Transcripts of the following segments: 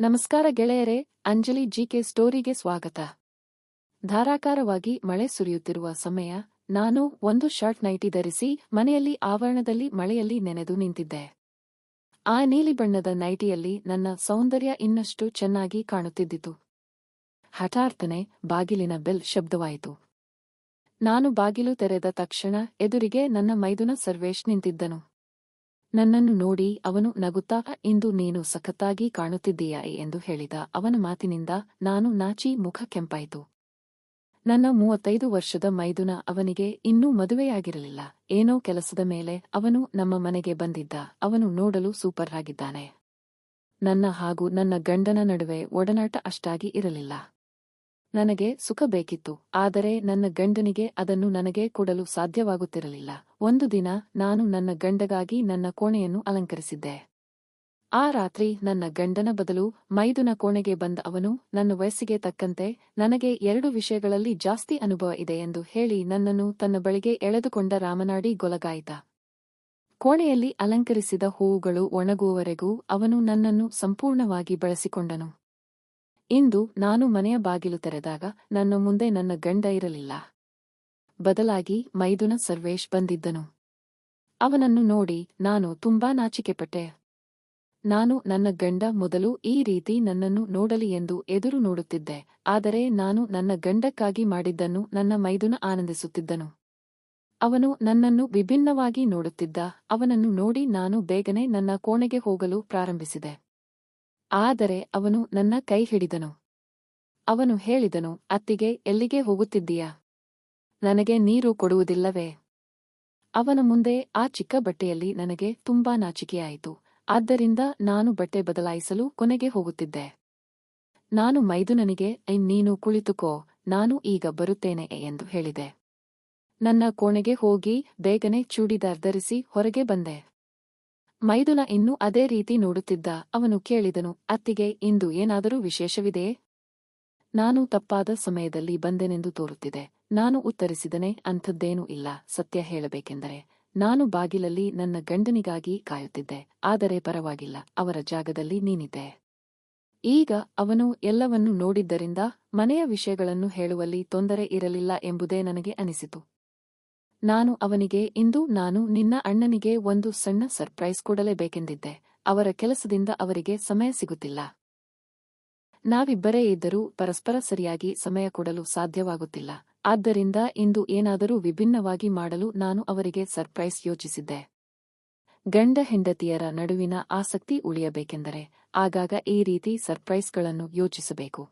ನಮಸ್ಕಾರ ಗೆಳೆಯರೇ, ಅಂಜಲಿ ಜಿಕೆ ಸ್ಟೋರಿಗೆ ಸ್ವಾಗತ. ಧಾರಾಕಾರವಾಗಿ ಮಳೆ ಸುರಿಯುತ್ತಿರುವ ಸಮಯ, ನಾನು ಒಂದು ಶರ್ಟ್ ನೈಟಿ ಧರಿಸಿ ಮನೆಯಲ್ಲಿ ಆವರಣದಲ್ಲಿ ಮಳೆಯಲ್ಲಿ ನೆನೆದು ನಿಂತಿದ್ದೆ. ಆ ನೀಲಿ ಬಣ್ಣದ ನೈಟಿಯಲ್ಲಿ ನನ್ನ ಸೌಂದರ್ಯ ಇನ್ನಷ್ಟು ಚೆನ್ನಾಗಿ ಕಾಣುತ್ತಿದ್ದಿತು. ಹಠಾರ್ತನೆ ಬಾಗಿಲಿನ ಬೆಲ್ ಶಬ್ದವಾಯಿತು. ನಾನು ಬಾಗಿಲು ತೆರೆದ ತಕ್ಷಣ ಎದುರಿಗೆ ನನ್ನ ಮೈದುನ ಸರ್ವೇಶ್ ನಿಂತಿದ್ದನು. ನನ್ನನ್ನು ನೋಡಿ ಅವನು ನಗುತ್ತಾ, ಇಂದು ನೀನು ಸಖತ್ತಾಗಿ ಕಾಣುತ್ತಿದ್ದೀಯಾ ಎಂದು ಹೇಳಿದ. ಅವನ ಮಾತಿನಿಂದ ನಾನು ನಾಚಿ ಮುಖ ಕೆಂಪಾಯಿತು. ನನ್ನ ಮೂವತ್ತೈದು ವರ್ಷದ ಮೈದುನ ಅವನಿಗೆ ಇನ್ನೂ ಮದುವೆಯಾಗಿರಲಿಲ್ಲ. ಏನೋ ಕೆಲಸದ ಮೇಲೆ ಅವನು ನಮ್ಮ ಮನೆಗೆ ಬಂದಿದ್ದ. ಅವನು ನೋಡಲು ಸೂಪರ್ ಆಗಿದ್ದಾನೆ. ನನ್ನ ಹಾಗೂ ನನ್ನ ಗಂಡನ ನಡುವೆ ಒಡನಾಟ ಅಷ್ಟಾಗಿ ಇರಲಿಲ್ಲ. ನನಗೆ ಸುಖ ಬೇಕಿತ್ತು, ಆದರೆ ನನ್ನ ಗಂಡನಿಗೆ ಅದನ್ನು ನನಗೆ ಕೊಡಲು ಸಾಧ್ಯವಾಗುತ್ತಿರಲಿಲ್ಲ. ಒಂದು ದಿನ ನಾನು ನನ್ನ ಗಂಡಗಾಗಿ ನನ್ನ ಕೋಣೆಯನ್ನು ಅಲಂಕರಿಸಿದ್ದೆ. ಆ ರಾತ್ರಿ ನನ್ನ ಗಂಡನ ಬದಲು ಮೈದುನ ಕೋಣೆಗೆ ಬಂದ ಅವನು ನನ್ನ ವಯಸ್ಸಿಗೆ ತಕ್ಕಂತೆ ನನಗೆ ಎರಡು ವಿಷಯಗಳಲ್ಲಿ ಜಾಸ್ತಿ ಅನುಭವ ಇದೆ ಎಂದು ಹೇಳಿ ನನ್ನನ್ನು ತನ್ನ ಬಳಿಗೆ ಎಳೆದುಕೊಂಡ ರಾಮನಾಡಿ ಗೊಲಗಾಯಿತ. ಕೋಣೆಯಲ್ಲಿ ಅಲಂಕರಿಸಿದ ಹೂವುಗಳು ಒಣಗುವವರೆಗೂ ಅವನು ನನ್ನನ್ನು ಸಂಪೂರ್ಣವಾಗಿ ಬಳಸಿಕೊಂಡನು. ಇಂದು ನಾನು ಮನೆಯ ಬಾಗಿಲು ತೆರೆದಾಗ ನನ್ನ ಮುಂದೆ ನನ್ನ ಗಂಡ ಇರಲಿಲ್ಲ. ಬದಲಾಗಿ ಮೈದುನ ಸರ್ವೇಶ್ ಬಂದಿದ್ದನು. ಅವನನ್ನು ನೋಡಿ ನಾನು ತುಂಬಾ ನಾಚಿಕೆಪಟ್ಟೆ. ನಾನು ನನ್ನ ಗಂಡ ಮೊದಲು ಈ ರೀತಿ ನನ್ನನ್ನು ನೋಡಲಿ ಎಂದು ಎದುರು ನೋಡುತ್ತಿದ್ದೆ, ಆದರೆ ನಾನು ನನ್ನ ಗಂಡಕ್ಕಾಗಿ ಮಾಡಿದ್ದನ್ನು ನನ್ನ ಮೈದುನ ಆನಂದಿಸುತ್ತಿದ್ದನು. ಅವನು ನನ್ನನ್ನು ವಿಭಿನ್ನವಾಗಿ ನೋಡುತ್ತಿದ್ದ, ಅವನನ್ನು ನೋಡಿ ನಾನು ಬೇಗನೆ ನನ್ನ ಕೋಣೆಗೆ ಹೋಗಲು ಪ್ರಾರಂಭಿಸಿದೆ. ಆದರೆ ಅವನು ನನ್ನ ಕೈ ಹಿಡಿದನು. ಅವನು ಹೇಳಿದನು, ಅತ್ತಿಗೆ, ಎಲ್ಲಿಗೆ ಹೋಗುತ್ತಿದ್ದೀಯಾ? ನನಗೆ ನೀರು ಕೊಡುವುದಿಲ್ಲವೇ? ಅವನ ಮುಂದೆ ಆ ಚಿಕ್ಕ ಬಟ್ಟೆಯಲ್ಲಿ ನನಗೆ ತುಂಬಾ ನಾಚಿಕೆಯಾಯಿತು. ಆದ್ದರಿಂದ ನಾನು ಬಟ್ಟೆ ಬದಲಾಯಿಸಲು ಕೊನೆಗೆ ಹೋಗುತ್ತಿದ್ದೆ. ನಾನು ಮೈದುನನಿಗೆ ನೀನು ಕುಳಿತುಕೋ, ನಾನು ಈಗ ಬರುತ್ತೇನೆ ಎಂದು ಹೇಳಿದೆ. ನನ್ನ ಕೋಣೆಗೆ ಹೋಗಿ ಬೇಗನೆ ಚೂಡಿದಾರ್ ಧರಿಸಿ ಹೊರಗೆ ಬಂದೆ. ಮೈದುನ ಇನ್ನೂ ಅದೇ ರೀತಿ ನೋಡುತ್ತಿದ್ದ ಅವನು ಕೇಳಿದನು, ಅತ್ತಿಗೆ, ಇಂದು ಏನಾದರೂ ವಿಶೇಷವಿದೆಯೇ ನಾನು ತಪ್ಪಾದ ಸಮಯದಲ್ಲಿ ಬಂದೆನೆಂದು ತೋರುತ್ತಿದೆ. ನಾನು ಉತ್ತರಿಸಿದನೆ, ಅಂಥದ್ದೇನೂ ಇಲ್ಲ, ಸತ್ಯ ಹೇಳಬೇಕೆಂದರೆ. ನಾನು ಬಾಗಿಲಲ್ಲಿ ನನ್ನ ಗಂಡನಿಗಾಗಿ ಕಾಯುತ್ತಿದ್ದೆ, ಆದರೆ ಪರವಾಗಿಲ್ಲ, ಅವರ ಜಾಗದಲ್ಲಿ ನೀನಿದ್ದೆ. ಈಗ ಅವನು ಎಲ್ಲವನ್ನೂ ನೋಡಿದ್ದರಿಂದ ಮನೆಯ ವಿಷಯಗಳನ್ನು ಹೇಳುವಲ್ಲಿ ತೊಂದರೆ ಇರಲಿಲ್ಲ ಎಂಬುದೇ ನನಗೆ ಅನಿಸಿತು. ನಾನು ಅವನಿಗೆ, ಇಂದು ನಾನು ನಿನ್ನ ಅಣ್ಣನಿಗೆ ಒಂದು ಸಣ್ಣ ಸರ್ಪ್ರೈಸ್ ಕೊಡಲೇಬೇಕೆಂದಿದ್ದೆ. ಅವರ ಕೆಲಸದಿಂದ ಅವರಿಗೆ ಸಮಯ ಸಿಗುತ್ತಿಲ್ಲ. ನಾವಿಬ್ಬರೇ ಇದ್ದರೂ ಪರಸ್ಪರ ಸರಿಯಾಗಿ ಸಮಯ ಕೊಡಲು ಸಾಧ್ಯವಾಗುತ್ತಿಲ್ಲ. ಆದ್ದರಿಂದ ಇಂದು ಏನಾದರೂ ವಿಭಿನ್ನವಾಗಿ ಮಾಡಲು ನಾನು ಅವರಿಗೆ ಸರ್ಪ್ರೈಸ್ ಯೋಚಿಸಿದ್ದೆ. ಗಂಡ ಹೆಂಡತಿಯರ ನಡುವಿನ ಆಸಕ್ತಿ ಉಳಿಯಬೇಕೆಂದರೆ, ಆಗಾಗ ಈ ರೀತಿ ಸರ್ಪ್ರೈಸ್ಗಳನ್ನು ಯೋಚಿಸಬೇಕು.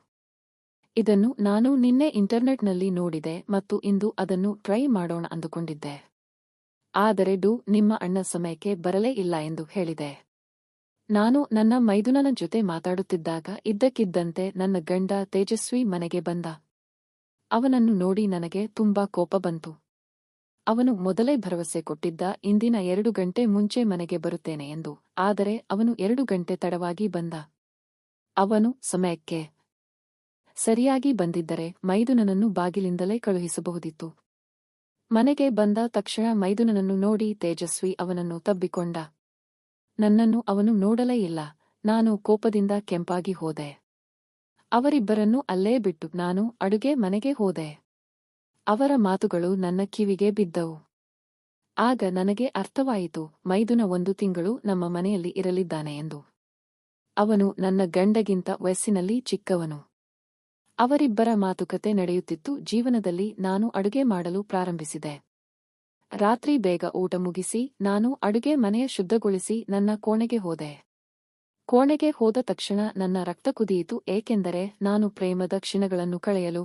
ಇದನ್ನು ನಾನು ನಿನ್ನೆ ಇಂಟರ್ನೆಟ್ನಲ್ಲಿ ನೋಡಿದೆ ಮತ್ತು ಇಂದು ಅದನ್ನು ಟ್ರೈ ಮಾಡೋಣ ಅಂದುಕೊಂಡಿದ್ದೆ. ಆದರೆ ಡು, ನಿಮ್ಮ ಅಣ್ಣ ಸಮಯಕ್ಕೆ ಬರಲೇ ಇಲ್ಲ ಎಂದು ಹೇಳಿದೆ. ನಾನು ನನ್ನ ಮೈದುನನ ಜೊತೆ ಮಾತಾಡುತ್ತಿದ್ದಾಗ ಇದ್ದಕ್ಕಿದ್ದಂತೆ ನನ್ನ ಗಂಡ ತೇಜಸ್ವಿ ಮನೆಗೆ ಬಂದ. ಅವನನ್ನು ನೋಡಿ ನನಗೆ ತುಂಬಾ ಕೋಪ ಬಂತು. ಅವನು ಮೊದಲೇ ಭರವಸೆ ಕೊಟ್ಟಿದ್ದ, ಇಂದಿನ ಎರಡು ಗಂಟೆ ಮುಂಚೆ ಮನೆಗೆ ಬರುತ್ತೇನೆ ಎಂದು, ಆದರೆ ಅವನು ಎರಡು ಗಂಟೆ ತಡವಾಗಿ ಬಂದ. ಅವನು ಸಮಯಕ್ಕೆ ಸರಿಯಾಗಿ ಬಂದಿದ್ದರೆ ಮೈದುನನನ್ನು ಬಾಗಿಲಿಂದಲೇ ಕಳುಹಿಸಬಹುದಿತ್ತು. ಮನೆಗೆ ಬಂದ ತಕ್ಷಣ ಮೈದುನನನ್ನು ನೋಡಿ ತೇಜಸ್ವಿ ಅವನನ್ನು ತಬ್ಬಿಕೊಂಡ. ನನ್ನನ್ನು ಅವನು ನೋಡಲೇ ಇಲ್ಲ, ನಾನು ಕೋಪದಿಂದ ಕೆಂಪಾಗಿ ಹೋದೆ. ಅವರಿಬ್ಬರನ್ನು ಅಲ್ಲೇ ಬಿಟ್ಟು ನಾನು ಅಡುಗೆ ಮನೆಗೆ ಹೋದೆ. ಅವರ ಮಾತುಗಳು ನನ್ನ ಕಿವಿಗೆ ಬಿದ್ದವು. ಆಗ ನನಗೆ ಅರ್ಥವಾಯಿತು, ಮೈದುನ ಒಂದು ತಿಂಗಳು ನಮ್ಮ ಮನೆಯಲ್ಲಿ ಇರಲಿದ್ದಾನೆ ಎಂದು. ಅವನು ನನ್ನ ಗಂಡಗಿಂತ ವಯಸ್ಸಿನಲ್ಲಿ ಚಿಕ್ಕವನು. ಅವರಿಬ್ಬರ ಮಾತುಕತೆ ನಡೆಯುತ್ತಿತ್ತು. ಜೀವನದಲ್ಲಿ ನಾನು ಅಡುಗೆ ಮಾಡಲು ಪ್ರಾರಂಭಿಸಿದೆ. ರಾತ್ರಿ ಬೇಗ ಊಟ ಮುಗಿಸಿ, ನಾನು ಅಡುಗೆ ಮನೆಯ ಶುದ್ಧಗೊಳಿಸಿ ನನ್ನ ಕೋಣೆಗೆ ಹೋದೆ. ಕೋಣೆಗೆ ಹೋದ ತಕ್ಷಣ ನನ್ನ ರಕ್ತ ಕುದಿಯಿತು. ಏಕೆಂದರೆ ನಾನು ಪ್ರೇಮದ ಕ್ಷಣಗಳನ್ನು ಕಳೆಯಲು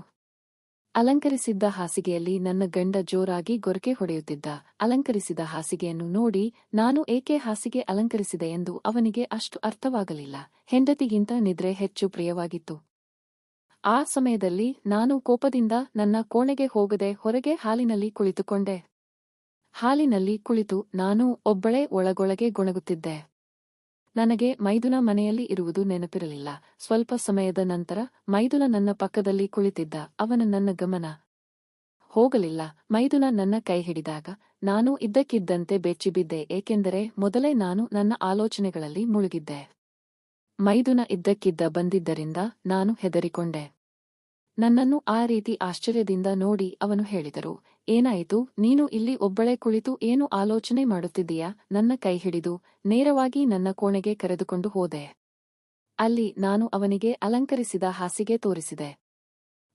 ಅಲಂಕರಿಸಿದ್ದ ಹಾಸಿಗೆಯಲ್ಲಿ ನನ್ನ ಗಂಡ ಜೋರಾಗಿ ಗೊರಕೆ ಹೊಡೆಯುತ್ತಿದ್ದ. ಅಲಂಕರಿಸಿದ ಹಾಸಿಗೆಯನ್ನು ನೋಡಿ ನಾನು ಏಕೆ ಹಾಸಿಗೆ ಅಲಂಕರಿಸಿದೆ ಎಂದು ಅವನಿಗೆ ಅಷ್ಟು ಅರ್ಥವಾಗಲಿಲ್ಲ. ಹೆಂಡತಿಗಿಂತ ನಿದ್ರೆ ಹೆಚ್ಚು ಪ್ರಿಯವಾಗಿತ್ತು. ಆ ಸಮಯದಲ್ಲಿ ನಾನು ಕೋಪದಿಂದ ನನ್ನ ಕೋಣೆಗೆ ಹೋಗದೆ ಹೊರಗೆ ಹಾಲಿನಲ್ಲಿ ಕುಳಿತುಕೊಂಡೆ. ಹಾಲಿನಲ್ಲಿ ಕುಳಿತು ನಾನು ಒಬ್ಬಳೇ ಒಳಗೊಳಗೆ ಗೊಣಗುತ್ತಿದ್ದೆ. ನನಗೆ ಮೈದುನ ಮನೆಯಲ್ಲಿ ಇರುವುದು ನೆನಪಿರಲಿಲ್ಲ. ಸ್ವಲ್ಪ ಸಮಯದ ನಂತರ ಮೈದುನ ನನ್ನ ಪಕ್ಕದಲ್ಲಿ ಕುಳಿತಿದ್ದ ಅವನ ನನ್ನ ಗಮನ. ಹೋಗಲಿಲ್ಲ. ಮೈದುನ ನನ್ನ ಕೈ ಹಿಡಿದಾಗ ನಾನು ಇದ್ದಕ್ಕಿದ್ದಂತೆ ಬೆಚ್ಚಿಬಿದ್ದೆ, ಏಕೆಂದರೆ ಮೊದಲೇ ನಾನು ನನ್ನ ಆಲೋಚನೆಗಳಲ್ಲಿ ಮುಳುಗಿದ್ದೆ. ಮೈದುನ ಇದ್ದಕ್ಕಿದ್ದ ಬಂದಿದ್ದರಿಂದ ನಾನು ಹೆದರಿಕೊಂಡೆ. ನನ್ನನ್ನು ಆ ರೀತಿ ಆಶ್ಚರ್ಯದಿಂದ ನೋಡಿ ಅವನು ಹೇಳಿದರು, ಏನಾಯಿತು? ನೀನು ಇಲ್ಲಿ ಒಬ್ಬಳೇ ಕುಳಿತು ಏನು ಆಲೋಚನೆ ಮಾಡುತ್ತಿದ್ದೀಯಾ? ನನ್ನ ಕೈ ಹಿಡಿದು ನೇರವಾಗಿ ನನ್ನ ಕೋಣೆಗೆ ಕರೆದುಕೊಂಡು ಹೋದೆ. ಅಲ್ಲಿ ನಾನು ಅವನಿಗೆ ಅಲಂಕರಿಸಿದ ಹಾಸಿಗೆ ತೋರಿಸಿದೆ.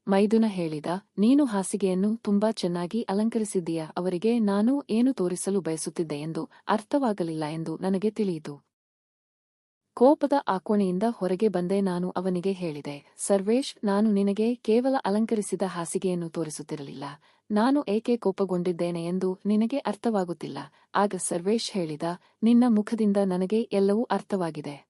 ಮೈದುನ ಹೇಳಿದ, ನೀನು ಹಾಸಿಗೆಯನ್ನು ತುಂಬಾ ಚೆನ್ನಾಗಿ ಅಲಂಕರಿಸಿದ್ದೀಯ? ಅವರಿಗೆ ನಾನು ಏನು ತೋರಿಸಲು ಬಯಸುತ್ತಿದ್ದೆ ಎಂದು ಅರ್ಥವಾಗಲಿಲ್ಲ ಎಂದು ನನಗೆ ತಿಳಿಯಿತು. ಕೋಪದ ಆಕೋಣೆಯಿಂದ ಕೋಣೆಯಿಂದ ಹೊರಗೆ ಬಂದೆ ನಾನು ಅವನಿಗೆ ಹೇಳಿದೆ, ಸರ್ವೇಶ್, ನಾನು ನಿನಗೆ ಕೇವಲ ಅಲಂಕರಿಸಿದ ಹಾಸಿಗೆಯನ್ನು ತೋರಿಸುತ್ತಿರಲಿಲ್ಲ. ನಾನು ಏಕೆ ಕೋಪಗೊಂಡಿದ್ದೇನೆ ಎಂದು ನಿನಗೆ ಅರ್ಥವಾಗುತ್ತಿಲ್ಲ. ಆಗ ಸರ್ವೇಶ್ ಹೇಳಿದ, ನಿನ್ನ ಮುಖದಿಂದ ನನಗೆ ಎಲ್ಲವೂ ಅರ್ಥವಾಗಿದೆ.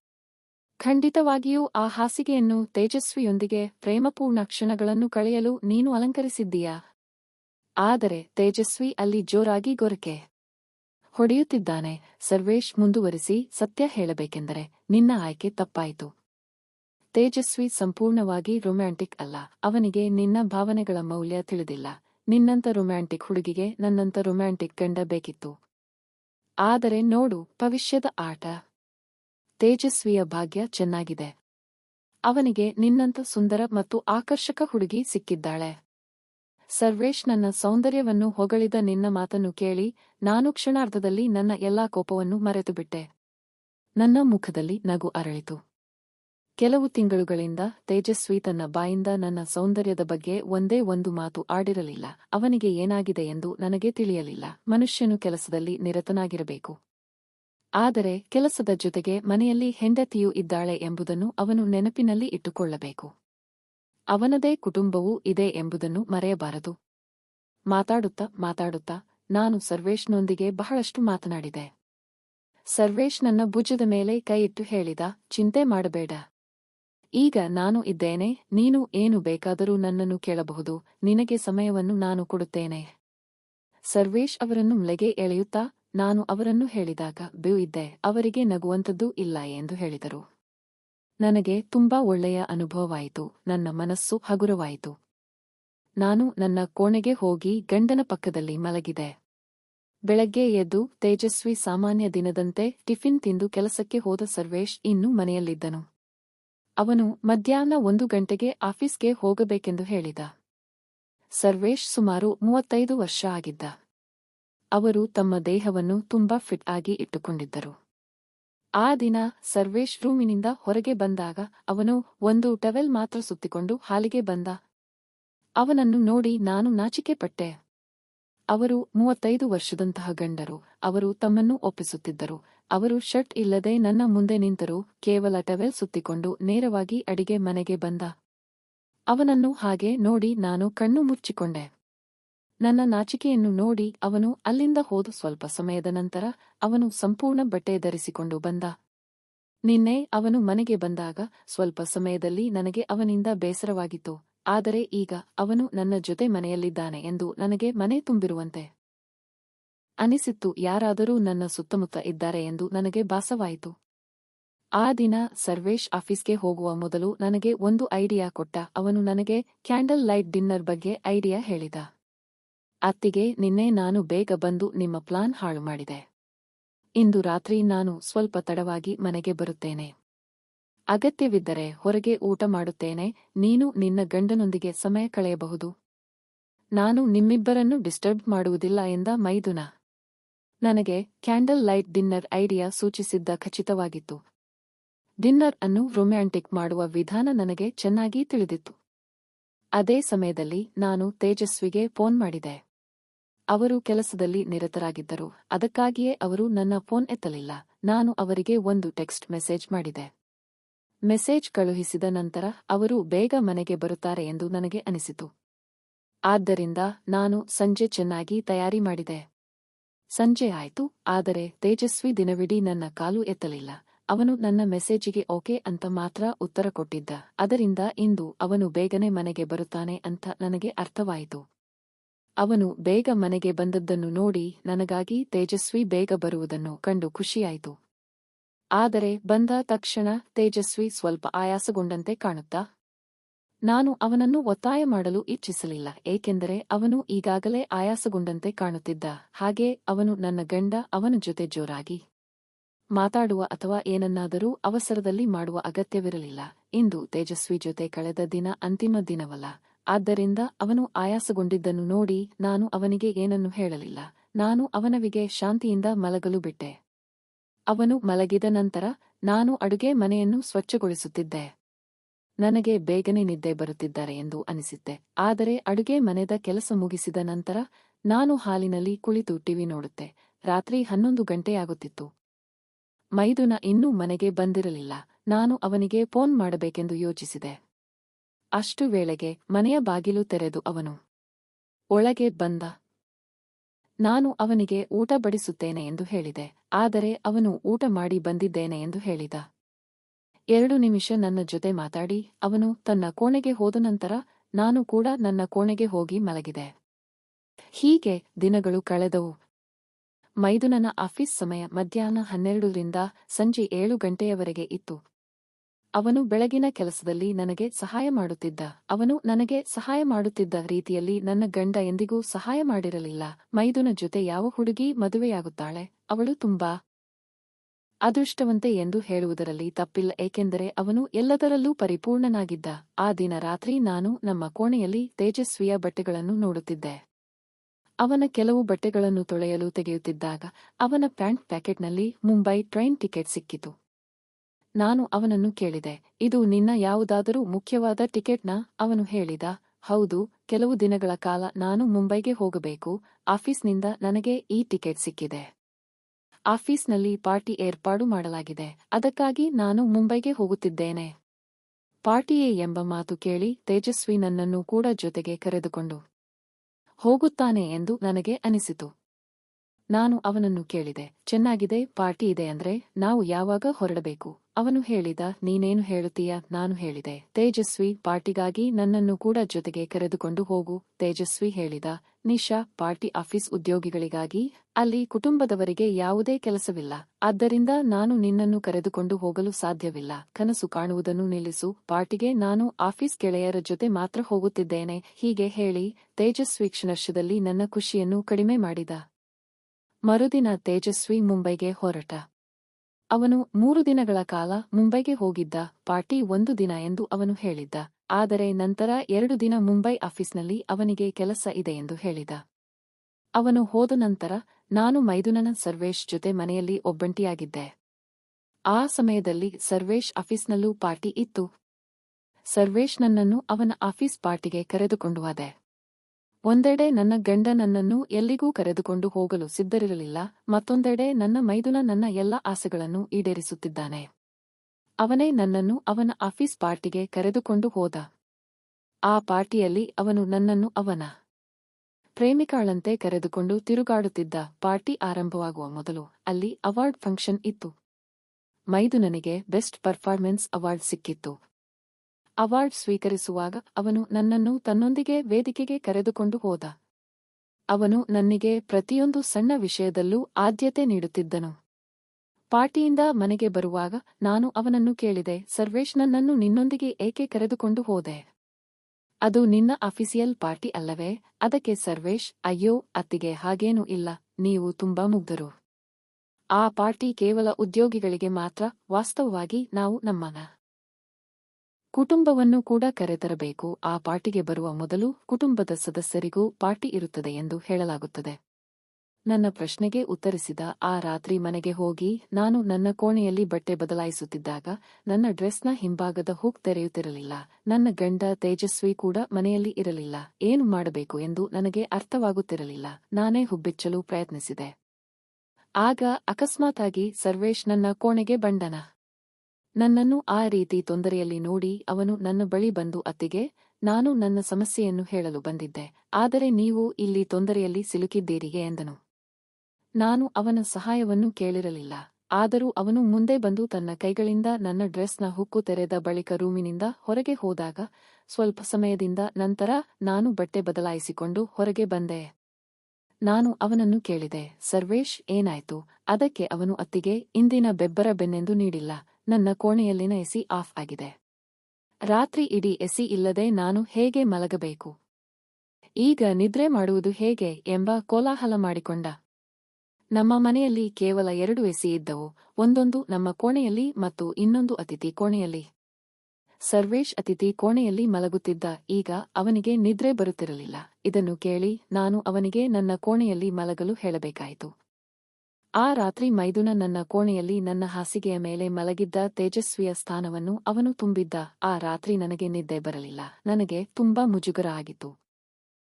ಖಂಡಿತವಾಗಿಯೂ ಆ ಹಾಸಿಗೆಯನ್ನು ತೇಜಸ್ವಿಯೊಂದಿಗೆ, ಪ್ರೇಮಪೂರ್ಣ ಕ್ಷಣಗಳನ್ನು ಕಳೆಯಲು ನೀನು ಅಲಂಕರಿಸಿದ್ದೀಯಾ? ಆದರೆ ತೇಜಸ್ವಿ ಅಲ್ಲಿ ಜೋರಾಗಿ ಗೊರಕೆ. ಹೊಡೆಯುತ್ತಿದ್ದಾನೆ. ಸರ್ವೇಶ್ ಮುಂದುವರಿಸಿ ಸತ್ಯ ಹೇಳಬೇಕೆಂದರೆ ನಿನ್ನ ಆಯ್ಕೆ ತಪ್ಪಾಯಿತು. ತೇಜಸ್ವಿ ಸಂಪೂರ್ಣವಾಗಿ ರೊಮ್ಯಾಂಟಿಕ್ ಅಲ್ಲ. ಅವನಿಗೆ ನಿನ್ನ ಭಾವನೆಗಳ ಮೌಲ್ಯ ತಿಳಿದಿಲ್ಲ. ನಿನ್ನಂತ ರೊಮ್ಯಾಂಟಿಕ್ ಹುಡುಗಿಗೆ ನನ್ನಂತ ರೊಮ್ಯಾಂಟಿಕ್ ಗಂಡ ಬೇಕಿತ್ತು. ಆದರೆ ನೋಡು, ಭವಿಷ್ಯದ ಆಟ. ತೇಜಸ್ವಿಯ ಭಾಗ್ಯ ಚೆನ್ನಾಗಿದೆ. ಅವನಿಗೆ ನಿನ್ನಂತ ಸುಂದರ ಮತ್ತು ಆಕರ್ಷಕ ಹುಡುಗಿ ಸಿಕ್ಕಿದ್ದಾಳೆ. ಸರ್ವೇಶ್ ನನ್ನ ಸೌಂದರ್ಯವನ್ನು ಹೊಗಳಿದ ನಿನ್ನ ಮಾತನ್ನು ಕೇಳಿ ನಾನು ಕ್ಷಣಾರ್ಧದಲ್ಲಿ ನನ್ನ ಎಲ್ಲಾ ಕೋಪವನ್ನು ಮರೆತುಬಿಟ್ಟೆ. ನನ್ನ ಮುಖದಲ್ಲಿ ನಗು ಅರಳಿತು. ಕೆಲವು ತಿಂಗಳುಗಳಿಂದ ತೇಜಸ್ವಿ ತನ್ನ ಬಾಯಿಂದ ನನ್ನ ಸೌಂದರ್ಯದ ಬಗ್ಗೆ ಒಂದೇ ಒಂದು ಮಾತು ಆಡಿರಲಿಲ್ಲ. ಅವನಿಗೆ ಏನಾಗಿದೆ ಎಂದು ನನಗೆ ತಿಳಿಯಲಿಲ್ಲ. ಮನುಷ್ಯನು ಕೆಲಸದಲ್ಲಿ ನಿರತನಾಗಿರಬೇಕು. ಆದರೆ ಕೆಲಸದ ಜೊತೆಗೆ ಮನೆಯಲ್ಲಿ ಹೆಂಡತಿಯೂ ಇದ್ದಾಳೆ ಎಂಬುದನ್ನು ಅವನು ನೆನಪಿನಲ್ಲಿ ಇಟ್ಟುಕೊಳ್ಳಬೇಕು. ಅವನದೇ ಕುಟುಂಬವೂ ಇದೆ ಎಂಬುದನ್ನು ಮರೆಯಬಾರದು. ಮಾತಾಡುತ್ತಾ ಮಾತಾಡುತ್ತಾ ನಾನು ಸರ್ವೇಶ್ನೊಂದಿಗೆ ಬಹಳಷ್ಟು ಮಾತನಾಡಿದೆ. ಸರ್ವೇಶ್ ನನ್ನ ಭುಜದ ಮೇಲೆ ಕೈಯಿಟ್ಟು ಹೇಳಿದ, ಚಿಂತೆ ಮಾಡಬೇಡ. ಈಗ ನಾನು ಇದ್ದೇನೆ, ನೀನು ಏನು ಬೇಕಾದರೂ ನನ್ನನ್ನು ಕೇಳಬಹುದು, ನಿನಗೆ ಸಮಯವನ್ನು ನಾನು ಕೊಡುತ್ತೇನೆ. ಸರ್ವೇಶ್ ಅವರನ್ನು ಮ್ಲೆಗೆ ಎಳೆಯುತ್ತಾ ನಾನು ಅವರನ್ನು ಹೇಳಿದಾಗ ಬ್ಯೂ ಇದ್ದೆ, ಅವರಿಗೆ ನಗುವಂಥದ್ದೂ ಇಲ್ಲ ಎಂದು ಹೇಳಿದರು. ನನಗೆ ತುಂಬಾ ಒಳ್ಳೆಯ ಅನುಭವವಾಯಿತು. ನನ್ನ ಮನಸ್ಸು ಹಗುರವಾಯಿತು. ನಾನು ನನ್ನ ಕೋಣೆಗೆ ಹೋಗಿ ಗಂಡನ ಪಕ್ಕದಲ್ಲಿ ಮಲಗಿದೆ. ಬೆಳಗ್ಗೆ ಎದ್ದು ತೇಜಸ್ವಿ ಸಾಮಾನ್ಯ ದಿನದಂತೆ ಟಿಫಿನ್ ತಿಂದು ಕೆಲಸಕ್ಕೆ ಹೋದ ಸರ್ವೇಶ್ ಇನ್ನೂ ಮನೆಯಲ್ಲಿದ್ದನು. ಅವನು ಮಧ್ಯಾಹ್ನ ಒಂದು ಗಂಟೆಗೆ ಆಫೀಸ್ಗೆ ಹೋಗಬೇಕೆಂದು ಹೇಳಿದ. ಸರ್ವೇಶ್ ಸುಮಾರು ಮೂವತ್ತೈದು ವರ್ಷ ಆಗಿದ್ದ. ಅವರು ತಮ್ಮ ದೇಹವನ್ನು ತುಂಬಾ ಫಿಟ್ ಆಗಿ ಇಟ್ಟುಕೊಂಡಿದ್ದರು. ಆ ದಿನ ಸರ್ವೇಶ್ ರೂಮಿನಿಂದ ಹೊರಗೆ ಬಂದಾಗ ಅವನು ಒಂದು ಟವೆಲ್ ಮಾತ್ರ ಸುತ್ತಿಕೊಂಡು ಹಾಲಿಗೆ ಬಂದ. ಅವನನ್ನು ನೋಡಿ ನಾನು ನಾಚಿಕೆ ಪಟ್ಟೆ. ಅವರು ಮೂವತ್ತೈದು ವರ್ಷದಂತಹ ಗಂಡರು. ಅವರು ತಮ್ಮನ್ನು ಒಪ್ಪಿಸುತ್ತಿದ್ದರು. ಅವರು ಶರ್ಟ್ ಇಲ್ಲದೆ ನನ್ನ ಮುಂದೆ ನಿಂತರು. ಕೇವಲ ಟವೆಲ್ ಸುತ್ತಿಕೊಂಡು ನೇರವಾಗಿ ಅಡಿಗೆ ಮನೆಗೆ ಬಂದ. ಅವನನ್ನು ಹಾಗೆ ನೋಡಿ ನಾನು ಕಣ್ಣು ಮುಚ್ಚಿಕೊಂಡೆ. ನನ್ನ ನಾಚಿಕೆಯನ್ನು ನೋಡಿ ಅವನು ಅಲ್ಲಿಂದ ಹೋದ ಸ್ವಲ್ಪ ಸಮಯದ ನಂತರ ಅವನು ಸಂಪೂರ್ಣ ಬಟ್ಟೆ ಧರಿಸಿಕೊಂಡು ಬಂದ. ನಿನ್ನೆ ಅವನು ಮನೆಗೆ ಬಂದಾಗ ಸ್ವಲ್ಪ ಸಮಯದಲ್ಲಿ ನನಗೆ ಅವನಿಂದ ಬೇಸರವಾಗಿತ್ತು. ಆದರೆ ಈಗ ಅವನು ನನ್ನ ಜೊತೆ ಮನೆಯಲ್ಲಿದ್ದಾನೆ ಎಂದು ನನಗೆ ಮನೆ ತುಂಬಿರುವಂತೆ ಅನಿಸಿತ್ತು. ಯಾರಾದರೂ ನನ್ನ ಸುತ್ತಮುತ್ತ ಇದ್ದಾರೆ ಎಂದು ನನಗೆ ಭಾಸವಾಯಿತು. ಆ ದಿನ ಸರ್ವೇಶ್ ಆಫೀಸ್ಗೆ ಹೋಗುವ ಮೊದಲು ನನಗೆ ಒಂದು ಐಡಿಯಾ ಕೊಟ್ಟ. ಅವನು ನನಗೆ ಕ್ಯಾಂಡಲ್ ಲೈಟ್ ಡಿನ್ನರ್ ಬಗ್ಗೆ ಐಡಿಯಾ ಹೇಳಿದ. ಅತ್ತಿಗೆ ನಿನ್ನೆ ನಾನು ಬೇಗ ಬಂದು ನಿಮ್ಮ ಪ್ಲಾನ್ ಹಾಳು ಮಾಡಿದೆ. ಇಂದು ರಾತ್ರಿ ನಾನು ಸ್ವಲ್ಪ ತಡವಾಗಿ ಮನೆಗೆ ಬರುತ್ತೇನೆ. ಅಗತ್ಯವಿದ್ದರೆ ಹೊರಗೆ ಊಟ ಮಾಡುತ್ತೇನೆ, ನೀನು ನಿನ್ನ ಗಂಡನೊಂದಿಗೆ ಸಮಯ ಕಳೆಯಬಹುದು. ನಾನು ನಿಮ್ಮಿಬ್ಬರನ್ನು ಡಿಸ್ಟರ್ಬ್ ಮಾಡುವುದಿಲ್ಲ ಎಂದ ಮೈದುನ. ನನಗೆ ಕ್ಯಾಂಡಲ್ ಲೈಟ್ ಡಿನ್ನರ್ ಐಡಿಯಾ ಸೂಚಿಸಿದ್ದ ಖಚಿತವಾಗಿತ್ತು. ಡಿನ್ನರ್ ಅನ್ನು ರೊಮ್ಯಾಂಟಿಕ್ ಮಾಡುವ ವಿಧಾನ ನನಗೆ ಚೆನ್ನಾಗಿ ತಿಳಿದಿತ್ತು. ಅದೇ ಸಮಯದಲ್ಲಿ ನಾನು ತೇಜಸ್ವಿಗೆ ಫೋನ್ ಮಾಡಿದೆ. ಅವರು ಕೆಲಸದಲ್ಲಿ ನಿರತರಾಗಿದ್ದರು. ಅದಕ್ಕಾಗಿಯೇ ಅವರು ನನ್ನ ಫೋನ್ ಎತ್ತಲಿಲ್ಲ. ನಾನು ಅವರಿಗೆ ಒಂದು ಟೆಕ್ಸ್ಟ್ ಮೆಸೇಜ್ ಮಾಡಿದೆ. ಮೆಸೇಜ್ ಕಳುಹಿಸಿದ ನಂತರ ಅವರು ಬೇಗ ಮನೆಗೆ ಬರುತ್ತಾರೆ ಎಂದು ನನಗೆ ಅನಿಸಿತು. ಆದ್ದರಿಂದ ನಾನು ಸಂಜೆ ಚೆನ್ನಾಗಿ ತಯಾರಿ ಮಾಡಿದೆ. ಸಂಜೆ ಆಯಿತು, ಆದರೆ ತೇಜಸ್ವಿ ದಿನವಿಡೀ ನನ್ನ ಕಾಲು ಎತ್ತಲಿಲ್ಲ. ಅವನು ನನ್ನ ಮೆಸೇಜಿಗೆ ಓಕೆ ಅಂತ ಮಾತ್ರ ಉತ್ತರ ಕೊಟ್ಟಿದ್ದ. ಅದರಿಂದ ಇಂದು ಅವನು ಬೇಗನೆ ಮನೆಗೆ ಬರುತ್ತಾನೆ ಅಂತ ನನಗೆ ಅರ್ಥವಾಯಿತು. ಅವನು ಬೇಗ ಮನೆಗೆ ಬಂದದ್ದನ್ನು ನೋಡಿ ನನಗಾಗಿ ತೇಜಸ್ವಿ ಬೇಗ ಬರುವುದನ್ನು ಕಂಡು ಖುಷಿಯಾಯಿತು. ಆದರೆ ಬಂದ ತಕ್ಷಣ ತೇಜಸ್ವಿ ಸ್ವಲ್ಪ ಆಯಾಸಗೊಂಡಂತೆ ಕಾಣುತ್ತಾ, ನಾನು ಅವನನ್ನು ಒತ್ತಾಯ ಮಾಡಲು ಇಚ್ಛಿಸಲಿಲ್ಲ, ಏಕೆಂದರೆ ಅವನು ಈಗಾಗಲೇ ಆಯಾಸಗೊಂಡಂತೆ ಕಾಣುತ್ತಿದ್ದ ಹಾಗೆ ಅವನು ನನ್ನ ಗಂಡ ಅವನ ಜೊತೆ ಜೋರಾಗಿ ಮಾತಾಡುವ ಅಥವಾ ಏನನ್ನಾದರೂ ಅವಸರದಲ್ಲಿ ಮಾಡುವ ಅಗತ್ಯವಿರಲಿಲ್ಲ. ಇಂದು ತೇಜಸ್ವಿ ಜೊತೆ ಕಳೆದ ದಿನ ಅಂತಿಮ ದಿನವಲ್ಲ. ಆದ್ದರಿಂದ ಅವನು ಆಯಾಸಗೊಂಡಿದ್ದನ್ನು ನೋಡಿ ನಾನು ಅವನಿಗೆ ಏನನ್ನು ಹೇಳಲಿಲ್ಲ. ನಾನು ಅವನವಿಗೆ ಶಾಂತಿಯಿಂದ ಮಲಗಲು ಬಿಟ್ಟೆ. ಅವನು ಮಲಗಿದ ನಂತರ ನಾನು ಅಡುಗೆ ಮನೆಯನ್ನು ಸ್ವಚ್ಛಗೊಳಿಸುತ್ತಿದ್ದೆ. ನನಗೆ ಬೇಗನೆ ನಿದ್ದೆ ಬರುತ್ತಿದ್ದಾರೆ ಎಂದು ಅನಿಸಿದ್ದೆ. ಆದರೆ ಅಡುಗೆ ಮನೆದ ಕೆಲಸ ಮುಗಿಸಿದ ನಂತರ ನಾನು ಹಾಲಿನಲ್ಲಿ ಕುಳಿತು ಟಿವಿ ನೋಡುತ್ತೆ. ರಾತ್ರಿ ಹನ್ನೊಂದು ಗಂಟೆಯಾಗುತ್ತಿತ್ತು ಮೈದುನ ಇನ್ನೂ ಮನೆಗೆ ಬಂದಿರಲಿಲ್ಲ. ನಾನು ಅವನಿಗೆ ಫೋನ್ ಮಾಡಬೇಕೆಂದು ಯೋಚಿಸಿದೆ. ಅಷ್ಟು ವೇಳೆಗೆ ಮನೆಯ ಬಾಗಿಲು ತೆರೆದು ಅವನು, ಒಳಗೆ ಬಂದ. ನಾನು ಅವನಿಗೆ ಊಟ ಬಡಿಸುತ್ತೇನೆ ಎಂದು ಹೇಳಿದೆ. ಆದರೆ ಅವನು ಊಟ ಮಾಡಿ ಬಂದಿದ್ದೇನೆ ಎಂದು ಹೇಳಿದ. ಎರಡು ನಿಮಿಷ ನನ್ನ ಜೊತೆ ಮಾತಾಡಿ. ಅವನು ತನ್ನ ಕೋಣೆಗೆ ಹೋದ ನಂತರ ನಾನು ಕೂಡ ನನ್ನ ಕೋಣೆಗೆ ಹೋಗಿ ಮಲಗಿದೆ. ಹೀಗೆ ದಿನಗಳು ಕಳೆದವು. ಮೈದುನನ ಆಫೀಸ್ ಸಮಯ ಮಧ್ಯಾಹ್ನ ಹನ್ನೆರಡರಿಂದ ಸಂಜೆ ಏಳು ಗಂಟೆಯವರೆಗೆ ಇತ್ತು. ಅವನು ಬೆಳಗಿನ ಕೆಲಸದಲ್ಲಿ ನನಗೆ ಸಹಾಯ ಮಾಡುತ್ತಿದ್ದ. ಅವನು ನನಗೆ ಸಹಾಯ ಮಾಡುತ್ತಿದ್ದ ರೀತಿಯಲ್ಲಿ ನನ್ನ ಗಂಡ ಎಂದಿಗೂ ಸಹಾಯ ಮಾಡಿರಲಿಲ್ಲ. ಮೈದುನ ಜೊತೆ ಯಾವ ಹುಡುಗಿ ಮದುವೆಯಾಗುತ್ತಾಳೆ? ಅವಳು ತುಂಬಾ ಅದೃಷ್ಟವಂತೆ ಎಂದು ಹೇಳುವುದರಲ್ಲಿ ತಪ್ಪಿಲ್ಲ, ಏಕೆಂದರೆ ಅವನು ಎಲ್ಲದರಲ್ಲೂ ಪರಿಪೂರ್ಣನಾಗಿದ್ದ. ಆ ದಿನ ರಾತ್ರಿ ನಾನು ನಮ್ಮ ಕೋಣೆಯಲ್ಲಿ ತೇಜಸ್ವಿಯ ಬಟ್ಟೆಗಳನ್ನು ನೋಡುತ್ತಿದ್ದೆ. ಅವನ ಕೆಲವು ಬಟ್ಟೆಗಳನ್ನು ತೊಳೆಯಲು ತೆಗೆಯುತ್ತಿದ್ದಾಗ ಅವನ ಪ್ಯಾಂಟ್ ಪ್ಯಾಕೆಟ್ನಲ್ಲಿ ಮುಂಬೈ ಟ್ರೈನ್ ಟಿಕೆಟ್ ಸಿಕ್ಕಿತು. ನಾನು ಅವನನ್ನು ಕೇಳಿದೆ. ಇದು ನಿನ್ನ ಯಾವುದಾದರೂ ಮುಖ್ಯವಾದ ಟಿಕೆಟ್ನ ಅವನು ಹೇಳಿದ. ಹೌದು, ಕೆಲವು ದಿನಗಳ ಕಾಲ ನಾನು ಮುಂಬೈಗೆ ಹೋಗಬೇಕು. ಆಫೀಸ್ನಿಂದ ನನಗೆ ಈ ಟಿಕೆಟ್ ಸಿಕ್ಕಿದೆ. ಆಫೀಸ್ನಲ್ಲಿ ಪಾರ್ಟಿ ಏರ್ಪಾಡು ಮಾಡಲಾಗಿದೆ. ಅದಕ್ಕಾಗಿ ನಾನು ಮುಂಬೈಗೆ ಹೋಗುತ್ತಿದ್ದೇನೆ. ಪಾರ್ಟಿಯೇ ಎಂಬ ಮಾತು ಕೇಳಿ ತೇಜಸ್ವಿ ನನ್ನನ್ನು ಕೂಡ ಜೊತೆಗೆ ಕರೆದುಕೊಂಡು ಹೋಗುತ್ತಾನೆ ಎಂದು ನನಗೆ ಅನಿಸಿತು. ನಾನು ಅವನನ್ನು ಕೇಳಿದೆ. ಚೆನ್ನಾಗಿದೆ, ಪಾರ್ಟಿ ಇದೆ ಅಂದ್ರೆ ನಾವು ಯಾವಾಗ ಹೊರಡಬೇಕು? ಅವನು ಹೇಳಿದ, ನೀನೇನು ಹೇಳುತ್ತೀಯ? ನಾನು ಹೇಳಿದೆ, ತೇಜಸ್ವಿ, ಪಾರ್ಟಿಗಾಗಿ ನನ್ನನ್ನು ಕೂಡ ಜೊತೆಗೆ ಕರೆದುಕೊಂಡು ಹೋಗು, ತೇಜಸ್ವಿ ಹೇಳಿದ, ನಿಶಾ, ಪಾರ್ಟಿ ಆಫೀಸ್ ಉದ್ಯೋಗಿಗಳಿಗಾಗಿ ಅಲ್ಲಿ ಕುಟುಂಬದವರಿಗೆ ಯಾವುದೇ ಕೆಲಸವಿಲ್ಲ, ಆದ್ದರಿಂದ ನಾನು ನಿನ್ನನ್ನು ಕರೆದುಕೊಂಡು ಹೋಗಲು ಸಾಧ್ಯವಿಲ್ಲ, ಕನಸು ಕಾಣುವುದನ್ನು ನಿಲ್ಲಿಸು, ಪಾರ್ಟಿಗೆ ನಾನು ಆಫೀಸ್ ಗೆಳೆಯರ ಜೊತೆ ಮಾತ್ರ ಹೋಗುತ್ತಿದ್ದೇನೆ, ಹೀಗೆ ಹೇಳಿ ತೇಜಸ್ವಿ ಕ್ಷಣರ್ಷದಲ್ಲಿ ನನ್ನ ಖುಷಿಯನ್ನು ಕಡಿಮೆ ಮಾಡಿದ. ಮರುದಿನ ತೇಜಸ್ವಿ ಮುಂಬೈಗೆ ಹೊರಟ. ಅವನು ಮೂರು ದಿನಗಳ ಕಾಲ ಮುಂಬೈಗೆ ಹೋಗಿದ್ದ. ಪಾರ್ಟಿ ಒಂದು ದಿನ ಎಂದು ಅವನು ಹೇಳಿದ್ದ. ಆದರೆ ನಂತರ ಎರಡು ದಿನ ಮುಂಬೈ ಆಫೀಸ್ನಲ್ಲಿ ಅವನಿಗೆ ಕೆಲಸ ಇದೆ ಎಂದು ಹೇಳಿದ. ಅವನು ಹೋದ ನಂತರ ನಾನು ಮೈದುನನ ಸರ್ವೇಶ್ ಜೊತೆ ಮನೆಯಲ್ಲಿ ಒಬ್ಬಂಟಿಯಾಗಿದ್ದೆ. ಆ ಸಮಯದಲ್ಲಿ ಸರ್ವೇಶ್ ಆಫೀಸ್ನಲ್ಲೂ ಪಾರ್ಟಿ ಇತ್ತು. ಸರ್ವೇಶ್ ನನ್ನನ್ನು ಅವನ ಆಫೀಸ್ ಪಾರ್ಟಿಗೆ ಕರೆದುಕೊಂಡು ಹೋದೆ. ಒಂದೆಡೆ ನನ್ನ ಗಂಡ ನನ್ನನ್ನು ಎಲ್ಲಿಗೂ ಕರೆದುಕೊಂಡು ಹೋಗಲು ಸಿದ್ಧರಿರಲಿಲ್ಲ, ಮತ್ತೊಂದೆಡೆ ನನ್ನ ಮೈದುನ ನನ್ನ ಎಲ್ಲ ಆಸೆಗಳನ್ನು ಈಡೇರಿಸುತ್ತಿದ್ದಾನೆ. ಅವನೇ ನನ್ನನ್ನು ಅವನ ಆಫೀಸ್ ಪಾರ್ಟಿಗೆ ಕರೆದುಕೊಂಡು ಹೋದ. ಆ ಪಾರ್ಟಿಯಲ್ಲಿ ಅವನು ನನ್ನನ್ನು ಅವನ ಪ್ರೇಮಿಕಾಳಂತೆ ಕರೆದುಕೊಂಡು ತಿರುಗಾಡುತ್ತಿದ್ದ ಪಾರ್ಟಿ ಆರಂಭವಾಗುವ ಮೊದಲು ಅಲ್ಲಿ ಅವಾರ್ಡ್ ಫಂಕ್ಷನ್ ಇತ್ತು. ಮೈದುನನಿಗೆ ಬೆಸ್ಟ್ ಪರ್ಫಾರ್ಮೆನ್ಸ್ ಅವಾರ್ಡ್ ಸಿಕ್ಕಿತ್ತು. ಅವಾರ್ಡ್ ಸ್ವೀಕರಿಸುವಾಗ ಅವನು ನನ್ನನ್ನು ತನ್ನೊಂದಿಗೆ ವೇದಿಕೆಗೆ ಕರೆದುಕೊಂಡು ಹೋದ. ಅವನು ನನ್ನಿಗೆ ಪ್ರತಿಯೊಂದು ಸಣ್ಣ ವಿಷಯದಲ್ಲೂ ಆದ್ಯತೆ ನೀಡುತ್ತಿದ್ದನು. ಪಾರ್ಟಿಯಿಂದ ಮನೆಗೆ ಬರುವಾಗ ನಾನು ಅವನನ್ನು ಕೇಳಿದೆ, ಸರ್ವೇಶ್ ನನ್ನನ್ನು ನಿನ್ನೊಂದಿಗೆ ಏಕೆ ಕರೆದುಕೊಂಡು ಹೋದೆ? ಅದು ನಿನ್ನ ಅಫಿಸಿಯಲ್ ಪಾರ್ಟಿ ಅಲ್ಲವೇ? ಅದಕ್ಕೆ ಸರ್ವೇಶ್, ಅಯ್ಯೋ, ಅತ್ತಿಗೆ ಹಾಗೇನೂ ಇಲ್ಲ, ನೀವು ತುಂಬಾ ಮುಗ್ಧರು. ಆ ಪಾರ್ಟಿ ಕೇವಲ ಉದ್ಯೋಗಿಗಳಿಗೆ ಮಾತ್ರ, ವಾಸ್ತವವಾಗಿ ನಾವು ನಮ್ಮನ ಕುಟುಂಬವನ್ನು ಕೂಡ ಕರೆತರಬೇಕು. ಆ ಪಾರ್ಟಿಗೆ ಬರುವ ಮೊದಲು ಕುಟುಂಬದ ಸದಸ್ಯರಿಗೂ ಪಾರ್ಟಿ ಇರುತ್ತದೆ ಎಂದು ಹೇಳಲಾಗುತ್ತದೆ. ನನ್ನ ಪ್ರಶ್ನೆಗೆ ಉತ್ತರಿಸಿದ ಆ ರಾತ್ರಿ ಮನೆಗೆ ಹೋಗಿ ನಾನು ನನ್ನ ಕೋಣೆಯಲ್ಲಿ ಬಟ್ಟೆ ಬದಲಾಯಿಸುತ್ತಿದ್ದಾಗ ನನ್ನ ಡ್ರೆಸ್ನ ಹಿಂಭಾಗದ ಹುಕ್ ತೆರೆಯುತ್ತಿರಲಿಲ್ಲ. ನನ್ನ ಗಂಡ ತೇಜಸ್ವಿ ಕೂಡ ಮನೆಯಲ್ಲಿ ಇರಲಿಲ್ಲ. ಏನು ಮಾಡಬೇಕು ಎಂದು ನನಗೆ ಅರ್ಥವಾಗುತ್ತಿರಲಿಲ್ಲ. ನಾನೇ ಹುಬ್ಬಿಚ್ಚಲು ಪ್ರಯತ್ನಿಸಿದೆ. ಆಗ ಅಕಸ್ಮಾತಾಗಿ ಸರ್ವೇಶ್ ನನ್ನ ಕೋಣೆಗೆ ಬಂಡನ ನನ್ನನ್ನು ಆ ರೀತಿ ತೊಂದರೆಯಲ್ಲಿ ನೋಡಿ ಅವನು ನನ್ನ ಬಳಿ ಬಂದು, ಅತ್ತಿಗೆ, ನಾನು ನನ್ನ ಸಮಸ್ಯೆಯನ್ನು ಹೇಳಲು ಬಂದಿದ್ದೆ, ಆದರೆ ನೀವು ಇಲ್ಲಿ ತೊಂದರೆಯಲ್ಲಿ ಸಿಲುಕಿದ್ದೀರಿಗೆ ಎಂದನು. ನಾನು ಅವನ ಸಹಾಯವನ್ನು ಕೇಳಿರಲಿಲ್ಲ, ಆದರೂ ಅವನು ಮುಂದೆ ಬಂದು ತನ್ನ ಕೈಗಳಿಂದ ನನ್ನ ಡ್ರೆಸ್ನ ಹುಕ್ಕು ತೆರೆದ ಬಳಿಕ ರೂಮಿನಿಂದ ಹೊರಗೆ ಹೋದಾಗ, ಸ್ವಲ್ಪ ಸಮಯದಿಂದ ನಂತರ ನಾನು ಬಟ್ಟೆ ಬದಲಾಯಿಸಿಕೊಂಡು ಹೊರಗೆ ಬಂದೆ. ನಾನು ಅವನನ್ನು ಕೇಳಿದೆ, ಸರ್ವೇಶ್, ಏನಾಯ್ತು, ಅದಕ್ಕೆ ಅವನು ಅತ್ತಿಗೆ, ಇಂದಿನ ಬೆಬ್ಬರ ಬೆನ್ನೆಂದು ನೀಡಿಲ್ಲ ನನ್ನ ಕೋಣೆಯಲ್ಲಿನ ಎಸಿ ಆಫ್ ಆಗಿದೆ. ರಾತ್ರಿ ಇಡೀ ಎಸಿ ಇಲ್ಲದೆ ನಾನು ಹೇಗೆ ಮಲಗಬೇಕು? ಈಗ ನಿದ್ರೆ ಮಾಡುವುದು ಹೇಗೆ ಎಂಬ ಕೋಲಾಹಲ ಮಾಡಿಕೊಂಡ. ನಮ್ಮ ಮನೆಯಲ್ಲಿ ಕೇವಲ ಎರಡು ಎಸಿ ಇದ್ದವು, ಒಂದೊಂದು ನಮ್ಮ ಕೋಣೆಯಲ್ಲಿ ಮತ್ತು ಇನ್ನೊಂದು ಅತಿಥಿ ಕೋಣೆಯಲ್ಲಿ. ಸರ್ವೇಶ್ ಅತಿಥಿ ಕೋಣೆಯಲ್ಲಿ ಮಲಗುತ್ತಿದ್ದ, ಈಗ ಅವನಿಗೆ ನಿದ್ರೆ ಬರುತ್ತಿರಲಿಲ್ಲ. ಇದನ್ನು ಕೇಳಿ ನಾನು ಅವನಿಗೆ ನನ್ನ ಕೋಣೆಯಲ್ಲಿ ಮಲಗಲು ಹೇಳಬೇಕಾಯಿತು. ಆ ರಾತ್ರಿ ಮೈದುನ ನನ್ನ ಕೋಣೆಯಲ್ಲಿ ನನ್ನ ಹಾಸಿಗೆಯ ಮೇಲೆ ಮಲಗಿದ್ದ ತೇಜಸ್ವಿಯ ಸ್ಥಾನವನ್ನು ಅವನು ತುಂಬಿದ್ದ. ಆ ರಾತ್ರಿ ನನಗೆ ನಿದ್ದೆ ಬರಲಿಲ್ಲ. ನನಗೆ ತುಂಬಾ ಮುಜುಗರ ಆಗಿತ್ತು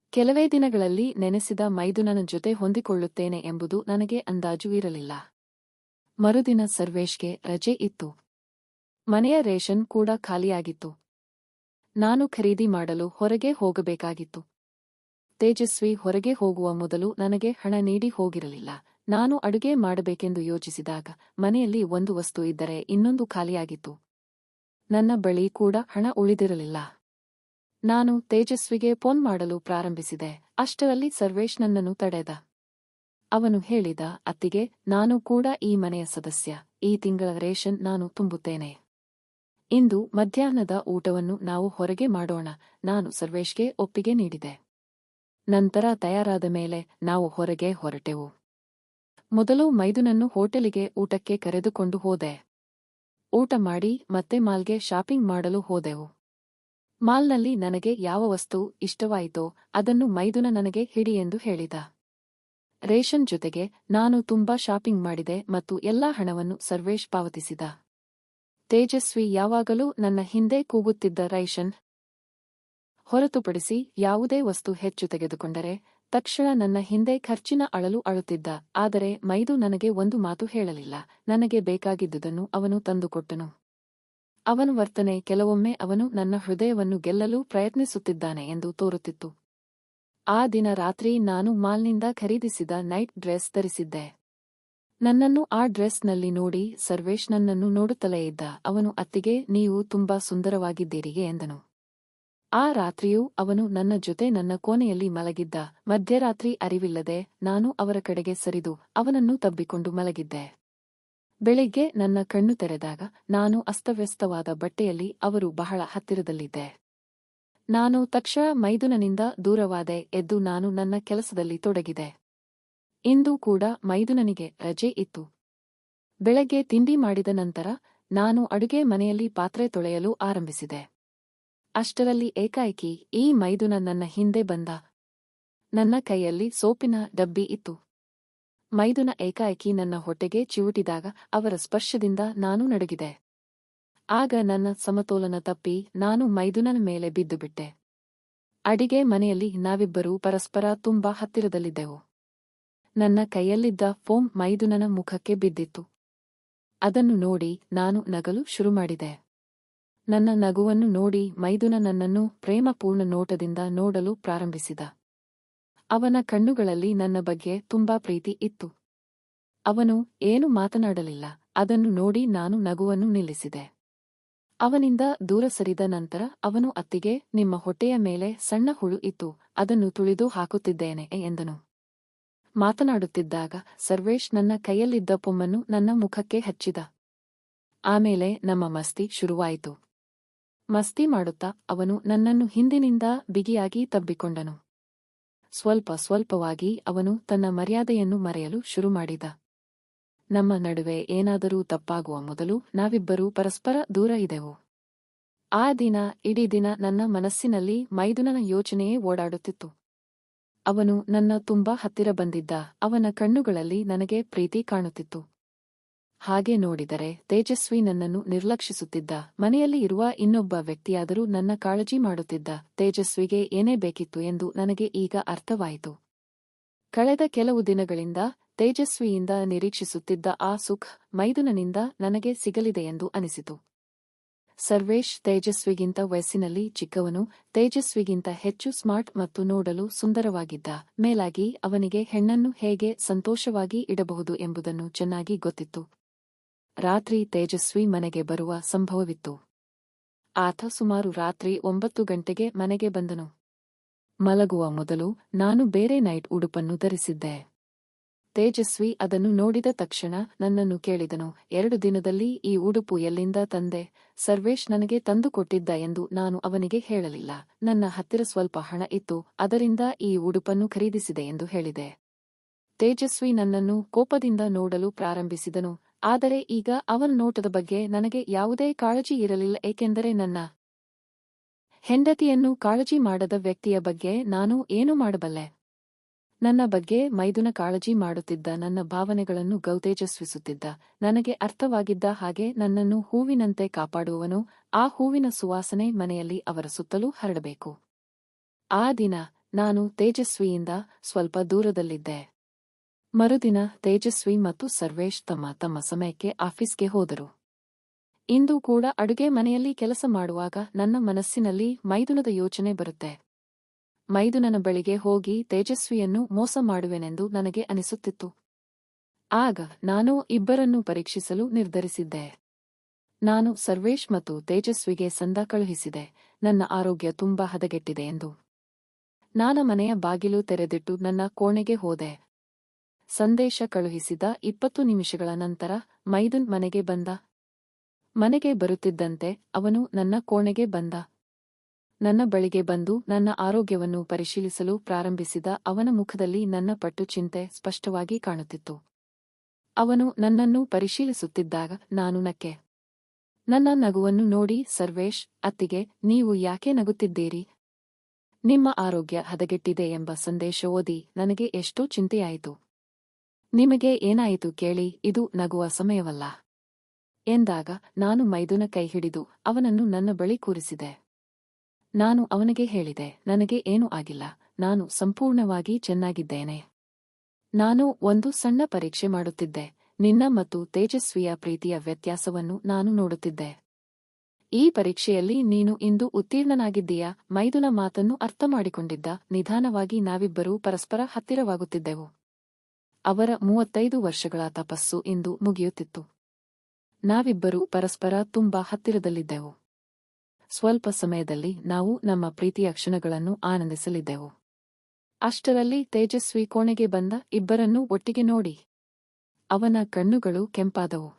ಕೆಲವೇ ದಿನಗಳಲ್ಲಿ ನೆನೆಸಿದ ಮೈದುನನ ಜೊತೆ ಹೊಂದಿಕೊಳ್ಳುತ್ತೇನೆ ಎಂಬುದು ನನಗೆ ಅಂದಾಜು ಇರಲಿಲ್ಲ. ಮರುದಿನ ಸರ್ವೇಶ್ಗೆ ರಜೆ ಇತ್ತು. ಮನೆಯ ರೇಷನ್ ಕೂಡ ಖಾಲಿಯಾಗಿತ್ತು. ನಾನು ಖರೀದಿ ಮಾಡಲು ಹೊರಗೆ ಹೋಗಬೇಕಾಗಿತ್ತು. ತೇಜಸ್ವಿ ಹೊರಗೆ ಹೋಗುವ ಮೊದಲು ನನಗೆ ಹಣ ನೀಡಿ ಹೋಗಿರಲಿಲ್ಲ. ನಾನು ಅಡುಗೆ ಮಾಡಬೇಕೆಂದು ಯೋಚಿಸಿದಾಗ ಮನೆಯಲ್ಲಿ ಒಂದು ವಸ್ತು ಇದ್ದರೆ ಇನ್ನೊಂದು ಖಾಲಿಯಾಗಿತ್ತು. ನನ್ನ ಬಳಿ ಕೂಡ ಹಣ ಉಳಿದಿರಲಿಲ್ಲ. ನಾನು ತೇಜಸ್ವಿಗೆ ಫೋನ್ ಮಾಡಲು ಪ್ರಾರಂಭಿಸಿದೆ. ಅಷ್ಟರಲ್ಲಿ ಸರ್ವೇಶ್ ನನ್ನನ್ನು ತಡೆದ. ಅವನು ಹೇಳಿದ, ಅತ್ತಿಗೆ, ನಾನು ಕೂಡ ಈ ಮನೆಯ ಸದಸ್ಯ. ಈ ತಿಂಗಳ ರೇಷನ್ ನಾನು ತುಂಬುತ್ತೇನೆ. ಇಂದು ಮಧ್ಯಾಹ್ನದ ಊಟವನ್ನು ನಾವು ಹೊರಗೆ ಮಾಡೋಣ. ನಾನು ಸರ್ವೇಶ್ಗೆ ಒಪ್ಪಿಗೆ ನೀಡಿದೆ. ನಂತರ ತಯಾರಾದ ಮೇಲೆ ನಾವು ಹೊರಗೆ ಹೊರಟೆವು. ಮೊದಲು ಮೈದುನನ್ನು ಹೋಟೆಲಿಗೆ ಊಟಕ್ಕೆ ಕರೆದುಕೊಂಡು ಹೋದೆ. ಊಟ ಮಾಡಿ ಮತ್ತೆ ಮಾಲ್ಗೆ ಶಾಪಿಂಗ್ ಮಾಡಲು ಹೋದೆವು. ಮಾಲ್ನಲ್ಲಿ ನನಗೆ ಯಾವ ವಸ್ತು ಇಷ್ಟವಾಯಿತೋ ಅದನ್ನು ಮೈದುನ ನನಗೆ ಹಿಡಿ ಎಂದು ಹೇಳಿದ. ರೇಷನ್ ಜೊತೆಗೆ ನಾನು ತುಂಬಾ ಶಾಪಿಂಗ್ ಮಾಡಿದೆ ಮತ್ತು ಎಲ್ಲಾ ಹಣವನ್ನು ಸರ್ವೇಶ್ ಪಾವತಿಸಿದ. ತೇಜಸ್ವಿ ಯಾವಾಗಲೂ ನನ್ನ ಹಿಂದೆ ಕೂಗುತ್ತಿದ್ದ ರೈಷನ್ ಹೊರತುಪಡಿಸಿ ಯಾವುದೇ ವಸ್ತು ಹೆಚ್ಚು ತೆಗೆದುಕೊಂಡರೆ ತಕ್ಷಣ ನನ್ನ ಹಿಂದೆ ಖರ್ಚಿನ ಅಳಲು ಅಳುತ್ತಿದ್ದ, ಆದರೆ ಮೈದು ನನಗೆ ಒಂದು ಮಾತು ಹೇಳಲಿಲ್ಲ, ನನಗೆ ಬೇಕಾಗಿದ್ದುದನ್ನು ಅವನು ತಂದುಕೊಟ್ಟನು. ಅವನ ವರ್ತನೆ ಕೆಲವೊಮ್ಮೆ ಅವನು ನನ್ನ ಹೃದಯವನ್ನು ಗೆಲ್ಲಲು ಪ್ರಯತ್ನಿಸುತ್ತಿದ್ದಾನೆ ಎಂದು ತೋರುತ್ತಿತ್ತು. ಆ ದಿನ ರಾತ್ರಿ ನಾನು ಮಾಲ್ನಿಂದ ಖರೀದಿಸಿದ ನೈಟ್ ಡ್ರೆಸ್ ಧರಿಸಿದ್ದೆ. ನನ್ನನ್ನು ಆ ಡ್ರೆಸ್ನಲ್ಲಿ ನೋಡಿ ಸರ್ವೇಶ್ ನನ್ನನ್ನು ನೋಡುತ್ತಲೇ ಇದ್ದ, ಅವನು ಅತ್ತಿಗೆ, ನೀವು ತುಂಬಾ ಸುಂದರವಾಗಿದ್ದೀರಿಗೆ ಎಂದನು. ಆ ರಾತ್ರಿಯೂ ಅವನು ನನ್ನ ಜೊತೆ ನನ್ನ ಕೋಣೆಯಲ್ಲಿ ಮಲಗಿದ್ದ. ಮಧ್ಯರಾತ್ರಿ ಅರಿವಿಲ್ಲದೆ ನಾನು ಅವರ ಕಡೆಗೆ ಸರಿದು ಅವನನ್ನು ತಬ್ಬಿಕೊಂಡು ಮಲಗಿದ್ದೆ. ಬೆಳಿಗ್ಗೆ ನನ್ನ ಕಣ್ಣು ತೆರೆದಾಗ ನಾನು ಅಸ್ತವ್ಯಸ್ತವಾದ ಬಟ್ಟೆಯಲ್ಲಿ ಅವರು ಬಹಳ ಹತ್ತಿರದಲ್ಲಿದ್ದೆ. ನಾನು ತಕ್ಷಣ ಮೈದುನನಿಂದ ದೂರವಾದೆ ಎದ್ದು ನಾನು ನನ್ನ ಕೆಲಸದಲ್ಲಿ ತೊಡಗಿದೆ ಇಂದು ಕೂಡ ಮೈದುನನಿಗೆ ರಜೆ ಇತ್ತು. ಬೆಳಗ್ಗೆ ತಿಂಡಿ ಮಾಡಿದ ನಂತರ ನಾನು ಅಡುಗೆ ಮನೆಯಲ್ಲಿ ಪಾತ್ರೆ ತೊಳೆಯಲು ಆರಂಭಿಸಿದೆ. ಅಷ್ಟರಲ್ಲಿ ಏಕಾಏಕಿ ಈ ಮೈದುನ ನನ್ನ ಹಿಂದೆ ಬಂದ. ನನ್ನ ಕೈಯಲ್ಲಿ ಸೋಪಿನ ಡಬ್ಬಿ ಇತ್ತು. ಮೈದುನ ಏಕಾಏಕಿ ನನ್ನ ಹೊಟ್ಟೆಗೆ ಚಿವುಟಿದಾಗ ಅವರ ಸ್ಪರ್ಶದಿಂದ ನಾನು ನಡುಗಿದೆ ಆಗ ನನ್ನ ಸಮತೋಲನ ತಪ್ಪಿ ನಾನು ಮೈದುನನ ಮೇಲೆ ಬಿದ್ದುಬಿಟ್ಟೆ ಅಡಿಗೆ ಮನೆಯಲ್ಲಿ ನಾವಿಬ್ಬರೂ ಪರಸ್ಪರ ತುಂಬಾ ಹತ್ತಿರದಲ್ಲಿದ್ದೆವು. ನನ್ನ ಕೈಯಲ್ಲಿದ್ದ ಫೋಮ್ ಮೈದುನನ ಮುಖಕ್ಕೆ ಬಿದ್ದಿತ್ತು. ಅದನ್ನು ನೋಡಿ ನಾನು ನಗಲು ಶುರುಮಾಡಿದೆ. ನನ್ನ ನಗುವನ್ನು ನೋಡಿ ಮೈದುನ ನನ್ನನ್ನು ಪ್ರೇಮಪೂರ್ಣ ನೋಟದಿಂದ ನೋಡಲು ಪ್ರಾರಂಭಿಸಿದ. ಅವನ ಕಣ್ಣುಗಳಲ್ಲಿ ನನ್ನ ಬಗ್ಗೆ ತುಂಬಾ ಪ್ರೀತಿ ಇತ್ತು. ಅವನು ಏನು ಮಾತನಾಡಲಿಲ್ಲ, ಅದನ್ನು ನೋಡಿ ನಾನು ನಗುವನ್ನು ನಿಲ್ಲಿಸಿದೆ. ಅವನಿಂದ ದೂರ ಸರಿದ ನಂತರ ಅವನು ಅತ್ತಿಗೆ, ನಿಮ್ಮ ಹೊಟ್ಟೆಯ ಮೇಲೆ ಸಣ್ಣ ಹುಳು ಇತ್ತು, ಅದನ್ನು ತುಳಿದು ಹಾಕುತ್ತಿದ್ದೇನೆ ಎಂದನು. ಮಾತನಾಡುತ್ತಿದ್ದಾಗ ಸರ್ವೇಶ್ ನನ್ನ ಕೈಯಲ್ಲಿದ್ದ ಪೊಮ್ಮನ್ನು ನನ್ನ ಮುಖಕ್ಕೆ ಹಚ್ಚಿದ. ಆಮೇಲೆ ನಮ್ಮ ಮಸ್ತಿ ಶುರುವಾಯಿತು. ಮಸ್ತಿ ಮಾಡುತ್ತಾ ಅವನು ನನ್ನನ್ನು ಹಿಂದಿನಿಂದ ಬಿಗಿಯಾಗಿ ತಬ್ಬಿಕೊಂಡನು. ಸ್ವಲ್ಪ ಸ್ವಲ್ಪವಾಗಿ ಅವನು ತನ್ನ ಮರ್ಯಾದೆಯನ್ನು ಮರೆಯಲು ಶುರುಮಾಡಿದ. ನಮ್ಮ ನಡುವೆ ಏನಾದರೂ ತಪ್ಪಾಗುವ ಮೊದಲು ನಾವಿಬ್ಬರೂ ಪರಸ್ಪರ ದೂರ ಇದೆವು ಆ ದಿನ, ಇಡೀ ದಿನ ನನ್ನ ಮನಸ್ಸಿನಲ್ಲಿ ಮೈದುನನ ಯೋಚನೆಯೇ ಓಡಾಡುತ್ತಿತ್ತು. ಅವನು ನನ್ನ ತುಂಬಾ ಹತ್ತಿರ ಬಂದಿದ್ದ, ಅವನ ಕಣ್ಣುಗಳಲ್ಲಿ ನನಗೆ ಪ್ರೀತಿ ಕಾಣುತ್ತಿತ್ತು. ಹಾಗೆ ನೋಡಿದರೆ ತೇಜಸ್ವಿ ನನ್ನನ್ನು ನಿರ್ಲಕ್ಷಿಸುತ್ತಿದ್ದ. ಮನೆಯಲ್ಲಿ ಇರುವ ಇನ್ನೊಬ್ಬ ವ್ಯಕ್ತಿಯಾದರೂ ನನ್ನ ಕಾಳಜಿ ಮಾಡುತ್ತಿದ್ದ. ತೇಜಸ್ವಿಗೆ ಏನೇ ಬೇಕಿತ್ತು ಎಂದು ನನಗೆ ಈಗ ಅರ್ಥವಾಯಿತು. ಕಳೆದ ಕೆಲವು ದಿನಗಳಿಂದ ತೇಜಸ್ವಿಯಿಂದ ನಿರೀಕ್ಷಿಸುತ್ತಿದ್ದ ಆ ಸುಖ್ ಮೈದುನನಿಂದ ನನಗೆ ಸಿಗಲಿದೆ ಎಂದು ಅನಿಸಿತು. ಸರ್ವೇಶ್ ತೇಜಸ್ವಿಗಿಂತ ವಯಸ್ಸಿನಲ್ಲಿ ಚಿಕ್ಕವನು, ತೇಜಸ್ವಿಗಿಂತ ಹೆಚ್ಚು ಸ್ಮಾರ್ಟ್ ಮತ್ತು ನೋಡಲು ಸುಂದರವಾಗಿದ್ದ. ಮೇಲಾಗಿ ಅವನಿಗೆ ಹೆಣ್ಣನ್ನು ಹೇಗೆ ಸಂತೋಷವಾಗಿ ಇಡಬಹುದು ಎಂಬುದನ್ನು ಚೆನ್ನಾಗಿ ಗೊತ್ತಿತ್ತು. ರಾತ್ರಿ ತೇಜಸ್ವಿ ಮನೆಗೆ ಬರುವ ಸಂಭವವಿತ್ತು. ಆತ ಸುಮಾರು ರಾತ್ರಿ ಒಂಬತ್ತು ಗಂಟೆಗೆ ಮನೆಗೆ ಬಂದನು. ಮಲಗುವ ಮೊದಲು ನಾನು ಬೇರೆ ನೈಟ್ ಉಡುಪನ್ನು ಧರಿಸಿದ್ದೆ. ತೇಜಸ್ವಿ ಅದನ್ನು ನೋಡಿದ ತಕ್ಷಣ ನನ್ನನ್ನು ಕೇಳಿದನು, ಎರಡು ದಿನದಲ್ಲಿ ಈ ಉಡುಪು ಎಲ್ಲಿಂದ ತಂದೆ? ಸರ್ವೇಶ್ ನನಗೆ ತಂದುಕೊಟ್ಟಿದ್ದ ಎಂದು ನಾನು ಅವನಿಗೆ ಹೇಳಲಿಲ್ಲ. ನನ್ನ ಹತ್ತಿರ ಸ್ವಲ್ಪ ಹಣ ಇತ್ತು, ಅದರಿಂದ ಈ ಉಡುಪನ್ನು ಖರೀದಿಸಿದೆ ಎಂದು ಹೇಳಿದೆ. ತೇಜಸ್ವಿ ನನ್ನನ್ನು ಕೋಪದಿಂದ ನೋಡಲು ಪ್ರಾರಂಭಿಸಿದನು ಆದರೆ ಈಗ ಅವನ ನೋಟದ ಬಗ್ಗೆ ನನಗೆ ಯಾವುದೇ ಕಾಳಜಿ ಇರಲಿಲ್ಲ, ಏಕೆಂದರೆ ನನ್ನ ಹೆಂಡತಿಯನ್ನು ಕಾಳಜಿ ಮಾಡದ ವ್ಯಕ್ತಿಯ ಬಗ್ಗೆ ನಾನು ಏನು ಮಾಡಬಲ್ಲೆ? ನನ್ನ ಬಗ್ಗೆ ಮೈದುನ ಕಾಳಜಿ ಮಾಡುತ್ತಿದ್ದ, ನನ್ನ ಭಾವನೆಗಳನ್ನು ಗೌತೇಜಸ್ವಿಸುತ್ತಿದ್ದ, ನನಗೆ ಅರ್ಥವಾಗಿದ್ದ ಹಾಗೆ ನನ್ನನ್ನು ಹೂವಿನಂತೆ ಕಾಪಾಡುವವನು, ಆ ಹೂವಿನ ಸುವಾಸನೆ ಮನೆಯಲ್ಲಿ ಅವರ ಸುತ್ತಲೂ ಹರಡಬೇಕು. ಆ ದಿನ ನಾನು ತೇಜಸ್ವಿಯಿಂದ ಸ್ವಲ್ಪ ದೂರದಲ್ಲಿದ್ದೆ. ಮರುದಿನ ತೇಜಸ್ವಿ ಮತ್ತು ಸರ್ವೇಶ್ ತಮ್ಮ ತಮ್ಮ ಸಮಯಕ್ಕೆ ಆಫೀಸ್ಗೆ ಹೋದರು. ಇಂದು ಕೂಡ ಅಡುಗೆ ಮನೆಯಲ್ಲಿ ಕೆಲಸ ಮಾಡುವಾಗ ನನ್ನ ಮನಸ್ಸಿನಲ್ಲಿ ಮೈದುನದ ಯೋಚನೆ ಬರುತ್ತೆ. ಮೈದುನನ ಬಳಿಗೆ ಹೋಗಿ ತೇಜಸ್ವಿಯನ್ನು ಮೋಸ ಮಾಡುವೆನೆಂದು ನನಗೆ ಅನಿಸುತ್ತಿತ್ತು. ಆಗ ನಾನು ಇಬ್ಬರನ್ನೂ ಪರೀಕ್ಷಿಸಲು ನಿರ್ಧರಿಸಿದ್ದೆ. ನಾನು ಸರ್ವೇಶ್ ಮತ್ತು ತೇಜಸ್ವಿಗೆ ಸಂದ ಕಳುಹಿಸಿದೆ. ನನ್ನ ಆರೋಗ್ಯ ತುಂಬಾ ಹದಗೆಟ್ಟಿದೆ ಎಂದು. ನಾನು ಮನೆಯ ಬಾಗಿಲು ತೆರೆದಿಟ್ಟು ನನ್ನ ಕೋಣೆಗೆ ಹೋದೆ. ಸಂದೇಶ ಕಳುಹಿಸಿದ ಇಪ್ಪತ್ತು ನಿಮಿಷಗಳ ನಂತರ ಮೈದುನ್ ಮನೆಗೆ ಬಂದ. ಮನೆಗೆ ಬರುತ್ತಿದ್ದಂತೆ ಅವನು ನನ್ನ ಕೋಣೆಗೆ ಬಂದ. ನನ್ನ ಬಳಿಗೆ ಬಂದು ನನ್ನ ಆರೋಗ್ಯವನ್ನು ಪರಿಶೀಲಿಸಲು ಪ್ರಾರಂಭಿಸಿದ ಅವನ ಮುಖದಲ್ಲಿ ನನ್ನ ಪಟ್ಟು ಚಿಂತೆ ಸ್ಪಷ್ಟವಾಗಿ ಕಾಣುತ್ತಿತ್ತು. ಅವನು ನನ್ನನ್ನು ಪರಿಶೀಲಿಸುತ್ತಿದ್ದಾಗ ನಾನು ನಕ್ಕೆ, ನನ್ನ ನಗುವನ್ನು ನೋಡಿ ಸರ್ವೇಶ್, ಅತ್ತಿಗೆ, ನೀವು ಯಾಕೆ ನಗುತ್ತಿದ್ದೀರಿ? ನಿಮ್ಮ ಆರೋಗ್ಯ ಹದಗೆಟ್ಟಿದೆ ಎಂಬ ಸಂದೇಶ ಓದಿ ನನಗೆ ಎಷ್ಟೋ ಚಿಂತೆಯಾಯಿತು. ನಿಮಗೆ ಏನಾಯಿತು ಕೇಳಿ, ಇದು ನಗುವ ಸಮಯವಲ್ಲ. ಎಂದಾಗ ನಾನು ಮೈದುನ ಕೈ ಹಿಡಿದು ಅವನನ್ನು ನನ್ನ ಬಳಿ ಕೂರಿಸಿದೆ. ನಾನು ಅವನಿಗೆ ಹೇಳಿದೆ, ನನಗೆ ಏನೂ ಆಗಿಲ್ಲ, ನಾನು ಸಂಪೂರ್ಣವಾಗಿ ಚೆನ್ನಾಗಿದ್ದೇನೆ. ನಾನು ಒಂದು ಸಣ್ಣ ಪರೀಕ್ಷೆ ಮಾಡುತ್ತಿದ್ದೆ, ನಿನ್ನ ಮತ್ತು ತೇಜಸ್ವಿಯ ಪ್ರೀತಿಯ ವ್ಯತ್ಯಾಸವನ್ನು ನಾನು ನೋಡುತ್ತಿದ್ದೆ. ಈ ಪರೀಕ್ಷೆಯಲ್ಲಿ ನೀನು ಇಂದು ಉತ್ತೀರ್ಣನಾಗಿದ್ದೀಯ? ಮೈದುನ ಮಾತನ್ನು ಅರ್ಥಮಾಡಿಕೊಂಡಿದ್ದ ನಿಧಾನವಾಗಿ ನಾವಿಬ್ಬರೂ ಪರಸ್ಪರ ಹತ್ತಿರವಾಗುತ್ತಿದ್ದೆವು. ಅವರ ಮೂವತ್ತೈದು ವರ್ಷಗಳ ತಪಸ್ಸು ಇಂದು ಮುಗಿಯುತ್ತಿತ್ತು. ನಾವಿಬ್ಬರೂ ಪರಸ್ಪರ ತುಂಬಾ ಹತ್ತಿರದಲ್ಲಿದ್ದೆವು. ಸ್ವಲ್ಪ ಸಮಯದಲ್ಲಿ ನಾವು ನಮ್ಮ ಪ್ರೀತಿಯ ಕ್ಷಣಗಳನ್ನು ಆನಂದಿಸಲಿದ್ದೆವು. ಅಷ್ಟರಲ್ಲಿ ತೇಜಸ್ವಿ ಕೋಣೆಗೆ ಬಂದ ಇಬ್ಬರನ್ನೂ ಒಟ್ಟಿಗೆ ನೋಡಿ. ಅವನ ಕಣ್ಣುಗಳು ಕೆಂಪಾದವು.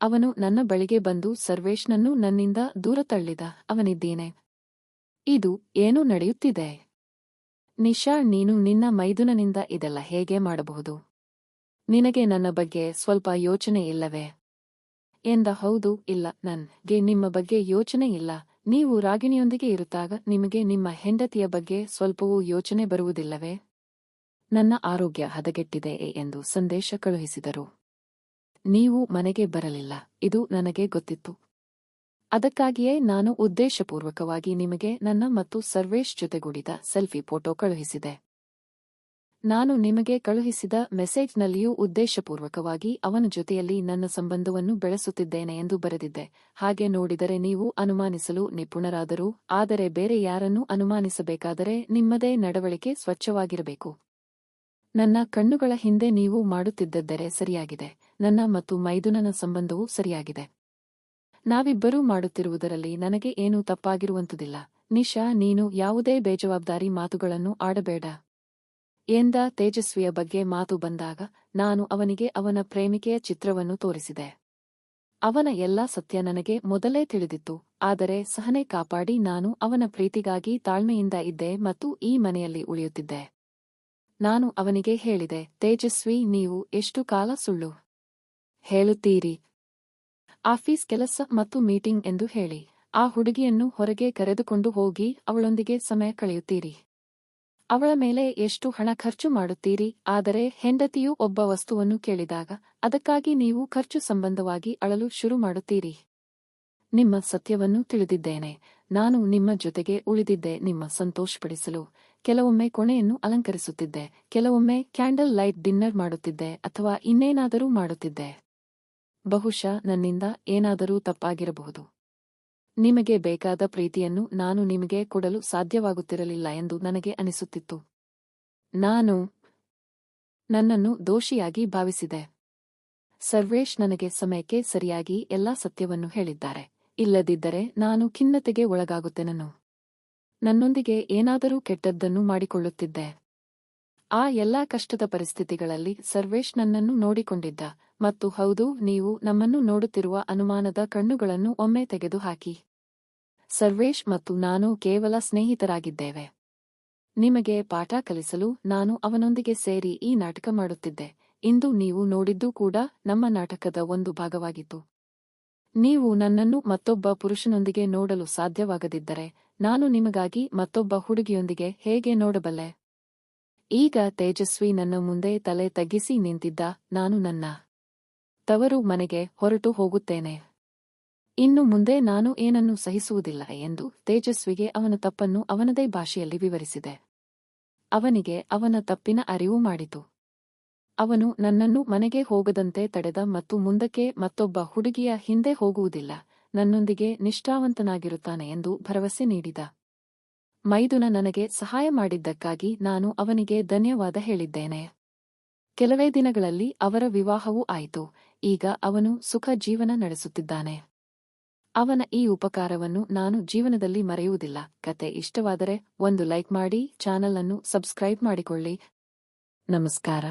ಅವನು ನನ್ನ ಬಳಿಗೆ ಬಂದು ಸರ್ವೇಶ್ನನ್ನು ನನ್ನಿಂದ ದೂರ ತಳ್ಳಿದ, ಅವನಿದ್ದೇನೆ. ಇದು ಏನು ನಡೆಯುತ್ತಿದೆ? ನಿಶಾ, ನೀನು ನಿನ್ನ ಮೈದುನನಿಂದ ಇದೆಲ್ಲ ಹೇಗೆ ಮಾಡಬಹುದು? ನಿನಗೆ ನನ್ನ ಬಗ್ಗೆ ಸ್ವಲ್ಪ ಯೋಚನೆ ಇಲ್ಲವೇ? ಎಂದ, ಹೌದು, ಇಲ್ಲ, ನನ್ಗೆ ನಿಮ್ಮ ಬಗ್ಗೆ ಯೋಚನೆ ಇಲ್ಲ. ನೀವು ರಾಗಿಣಿಯೊಂದಿಗೆ ಇರುತ್ತಾಗ ನಿಮಗೆ ನಿಮ್ಮ ಹೆಂಡತಿಯ ಬಗ್ಗೆ ಸ್ವಲ್ಪವೂ ಯೋಚನೆ ಬರುವುದಿಲ್ಲವೇ? ನನ್ನ ಆರೋಗ್ಯ ಹದಗೆಟ್ಟಿದೆ ಎಂದು ಸಂದೇಶ ಕಳುಹಿಸಿದರು. ನೀವು ಮನೆಗೆ ಬರಲಿಲ್ಲ. ಇದು ನನಗೆ ಗೊತ್ತಿತ್ತು. ಅದಕ್ಕಾಗಿಯೇ ನಾನು ಉದ್ದೇಶಪೂರ್ವಕವಾಗಿ ನಿಮಗೆ ನನ್ನ ಮತ್ತು ಸರ್ವೇಶ್ ಜೊತೆಗೂಡಿದ ಸೆಲ್ಫಿ ಫೋಟೋ ಕಳುಹಿಸಿದೆ. ನಾನು ನಿಮಗೆ ಕಳುಹಿಸಿದ ಮೆಸೇಜ್ನಲ್ಲಿಯೂ ಉದ್ದೇಶಪೂರ್ವಕವಾಗಿ ಅವನ ಜೊತೆಯಲ್ಲಿ ನನ್ನ ಸಂಬಂಧವನ್ನು ಬೆಳೆಸುತ್ತಿದ್ದೇನೆ ಎಂದು ಬರೆದಿದ್ದೆ. ಹಾಗೆ ನೋಡಿದರೆ ನೀವು ಅನುಮಾನಿಸಲು ನಿಪುಣರಾದರೂ, ಆದರೆ ಬೇರೆ ಯಾರನ್ನೂ ಅನುಮಾನಿಸಬೇಕಾದರೆ ನಿಮ್ಮದೇ ನಡವಳಿಕೆ ಸ್ವಚ್ಛವಾಗಿರಬೇಕು. ನನ್ನ ಕಣ್ಣುಗಳ ಹಿಂದೆ ನೀವು ಮಾಡುತ್ತಿದ್ದದ್ದರೆ ಸರಿಯಾಗಿದೆ. ನನ್ನ ಮತ್ತು ಮೈದುನನ ಸಂಬಂಧವೂ ಸರಿಯಾಗಿದೆ. ನಾವಿಬ್ಬರೂ ಮಾಡುತ್ತಿರುವುದರಲ್ಲಿ ನನಗೆ ಏನೂ ತಪ್ಪಾಗಿರುವಂತದಿಲ್ಲ. ನಿಶಾ, ನೀನು ಯಾವುದೇ ಬೇಜವಾಬ್ದಾರಿ ಮಾತುಗಳನ್ನು ಆಡಬೇಡ. ಎಂದ ತೇಜಸ್ವಿಯ ಬಗ್ಗೆ ಮಾತು ಬಂದಾಗ ನಾನು ಅವನಿಗೆ ಅವನ ಪ್ರೇಮಿಕೆಯ ಚಿತ್ರವನ್ನು ತೋರಿಸಿದೆ. ಅವನ ಎಲ್ಲಾ ಸತ್ಯ ನನಗೆ ಮೊದಲೇ ತಿಳಿದಿತ್ತು, ಆದರೆ ಸಹನೆ ಕಾಪಾಡಿ ನಾನು ಅವನ ಪ್ರೀತಿಗಾಗಿ ತಾಳ್ಮೆಯಿಂದ ಇದ್ದೆ ಮತ್ತು ಈ ಮನೆಯಲ್ಲಿ ಉಳಿಯುತ್ತಿದ್ದೆ. ನಾನು ಅವನಿಗೆ ಹೇಳಿದೆ, ತೇಜಸ್ವಿ, ನೀವು ಎಷ್ಟು ಕಾಲ ಸುಳ್ಳು ಹೇಳುತ್ತೀರಿ? ಆಫೀಸ್ ಕೆಲಸ ಮತ್ತು ಮೀಟಿಂಗ್ ಎಂದು ಹೇಳಿ. ಆ ಹುಡುಗಿಯನ್ನು ಹೊರಗೆ ಕರೆದುಕೊಂಡು ಹೋಗಿ ಅವಳೊಂದಿಗೆ ಸಮಯ ಕಳೆಯುತ್ತೀರಿ. ಅವಳ ಮೇಲೆ ಎಷ್ಟು ಹಣ ಖರ್ಚು ಮಾಡುತ್ತೀರಿ? ಆದರೆ ಹೆಂಡತಿಯು ಒಬ್ಬ ವಸ್ತುವನ್ನು ಕೇಳಿದಾಗ, ಅದಕ್ಕಾಗಿ ನೀವು ಖರ್ಚು ಸಂಬಂಧವಾಗಿ ಅಳಲು ಶುರು ಮಾಡುತ್ತೀರಿ. ನಿಮ್ಮ ಸತ್ಯವನ್ನು ತಿಳಿದಿದ್ದೇನೆ. ನಾನು ನಿಮ್ಮ ಜೊತೆಗೆ ಉಳಿದಿದ್ದೆ. ನಿಮ್ಮ ಸಂತೋಷಪಡಿಸಲು ಕೆಲವೊಮ್ಮೆ ಕೊಣೆಯನ್ನು ಅಲಂಕರಿಸುತ್ತಿದ್ದೆ. ಕೆಲವೊಮ್ಮೆ ಕ್ಯಾಂಡಲ್ ಲೈಟ್ ಡಿನ್ನರ್ ಮಾಡುತ್ತಿದ್ದೆ ಅಥವಾ ಇನ್ನೇನಾದರೂ ಮಾಡುತ್ತಿದ್ದೆ. ಬಹುಶಃ ನನ್ನಿಂದ ಏನಾದರೂ ತಪ್ಪಾಗಿರಬಹುದು. ನಿಮಗೆ ಬೇಕಾದ ಪ್ರೀತಿಯನ್ನು ನಾನು ನಿಮಗೆ ಕೊಡಲು ಸಾಧ್ಯವಾಗುತ್ತಿರಲಿಲ್ಲ ಎಂದು ನನಗೆ ಅನಿಸುತ್ತಿತ್ತು. ನಾನು ನನ್ನನ್ನು ದೋಷಿಯಾಗಿ ಭಾವಿಸಿದೆ. ಸರ್ವೇಶ್ ನನಗೆ ಸಮಯಕ್ಕೆ ಸರಿಯಾಗಿ ಎಲ್ಲಾ ಸತ್ಯವನ್ನು ಹೇಳಿದ್ದಾರೆ. ಇಲ್ಲದಿದ್ದರೆ ನಾನು ಖಿನ್ನತೆಗೆ ಒಳಗಾಗುತ್ತೆನನು. ನನ್ನೊಂದಿಗೆ ಏನಾದರೂ ಕೆಟ್ಟದ್ದನ್ನು ಮಾಡಿಕೊಳ್ಳುತ್ತಿದ್ದೆ. ಆ ಎಲ್ಲಾ ಕಷ್ಟದ ಪರಿಸ್ಥಿತಿಗಳಲ್ಲಿ ಸರ್ವೇಶ್ ನನ್ನನ್ನು ನೋಡಿಕೊಂಡಿದ್ದ. ಮತ್ತು ಹೌದು, ನೀವು ನಮ್ಮನ್ನು ನೋಡುತ್ತಿರುವ ಅನುಮಾನದ ಕಣ್ಣುಗಳನ್ನು ಒಮ್ಮೆ ತೆಗೆದುಹಾಕಿ. ಸರ್ವೇಶ್ ಮತ್ತು ನಾನು ಕೇವಲ ಸ್ನೇಹಿತರಾಗಿದ್ದೇವೆ. ನಿಮಗೆ ಪಾಠ ಕಲಿಸಲು ನಾನು ಅವನೊಂದಿಗೆ ಸೇರಿ ಈ ನಾಟಕ ಮಾಡುತ್ತಿದ್ದೆ. ಇಂದು ನೀವು ನೋಡಿದ್ದೂ ಕೂಡ ನಮ್ಮ ನಾಟಕದ ಒಂದು ಭಾಗವಾಗಿತ್ತು. ನೀವು ನನ್ನನ್ನು ಮತ್ತೊಬ್ಬ ಪುರುಷನೊಂದಿಗೆ ನೋಡಲು ಸಾಧ್ಯವಾಗದಿದ್ದರೆ, ನಾನು ನಿಮಗಾಗಿ ಮತ್ತೊಬ್ಬ ಹುಡುಗಿಯೊಂದಿಗೆ ಹೇಗೆ ನೋಡಬಲ್ಲೆ? ಈಗ ತೇಜಸ್ವಿ ನನ್ನ ಮುಂದೆ ತಲೆ ತಗ್ಗಿಸಿ ನಿಂತಿದ್ದ ನಾನು ನನ್ನ ತವರು ಮನೆಗೆ ಹೊರಟು ಹೋಗುತ್ತೇನೆ. ಇನ್ನು ಮುಂದೆ ನಾನು ಏನನ್ನೂ ಸಹಿಸುವುದಿಲ್ಲ ಎಂದು ತೇಜಸ್ವಿಗೆ ಅವನ ತಪ್ಪನ್ನು ಅವನದೇ ಭಾಷೆಯಲ್ಲಿ ವಿವರಿಸಿದೆ. ಅವನಿಗೆ ಅವನ ತಪ್ಪಿನ ಅರಿವು ಮಾಡಿತು. ಅವನು ನನ್ನನ್ನು ಮನೆಗೆ ಹೋಗದಂತೆ ತಡೆದ ಮತ್ತು ಮುಂದಕ್ಕೆ ಮತ್ತೊಬ್ಬ ಹುಡುಗಿಯ ಹಿಂದೆ ಹೋಗುವುದಿಲ್ಲ, ನನ್ನೊಂದಿಗೆ ನಿಷ್ಠಾವಂತನಾಗಿರುತ್ತಾನೆ ಎಂದು ಭರವಸೆ ನೀಡಿದ. ಮೈದುನ ನನಗೆ ಸಹಾಯ ಮಾಡಿದ್ದಕ್ಕಾಗಿ ನಾನು ಅವನಿಗೆ ಧನ್ಯವಾದ ಹೇಳಿದ್ದೇನೆ. ಕೆಲವೇ ದಿನಗಳಲ್ಲಿ ಅವರ ವಿವಾಹವೂ ಆಯಿತು. ಈಗ ಅವನು ಸುಖ ಜೀವನ ನಡೆಸುತ್ತಿದ್ದಾನೆ. ಅವನ ಈ ಉಪಕಾರವನ್ನು ನಾನು ಜೀವನದಲ್ಲಿ ಮರೆಯುವುದಿಲ್ಲ. ಕತೆ ಇಷ್ಟವಾದರೆ ಒಂದು ಲೈಕ್ ಮಾಡಿ ಚಾನಲ್ ಅನ್ನು ಸಬ್ಸ್ಕ್ರೈಬ್ ಮಾಡಿಕೊಳ್ಳಿ. ನಮಸ್ಕಾರ.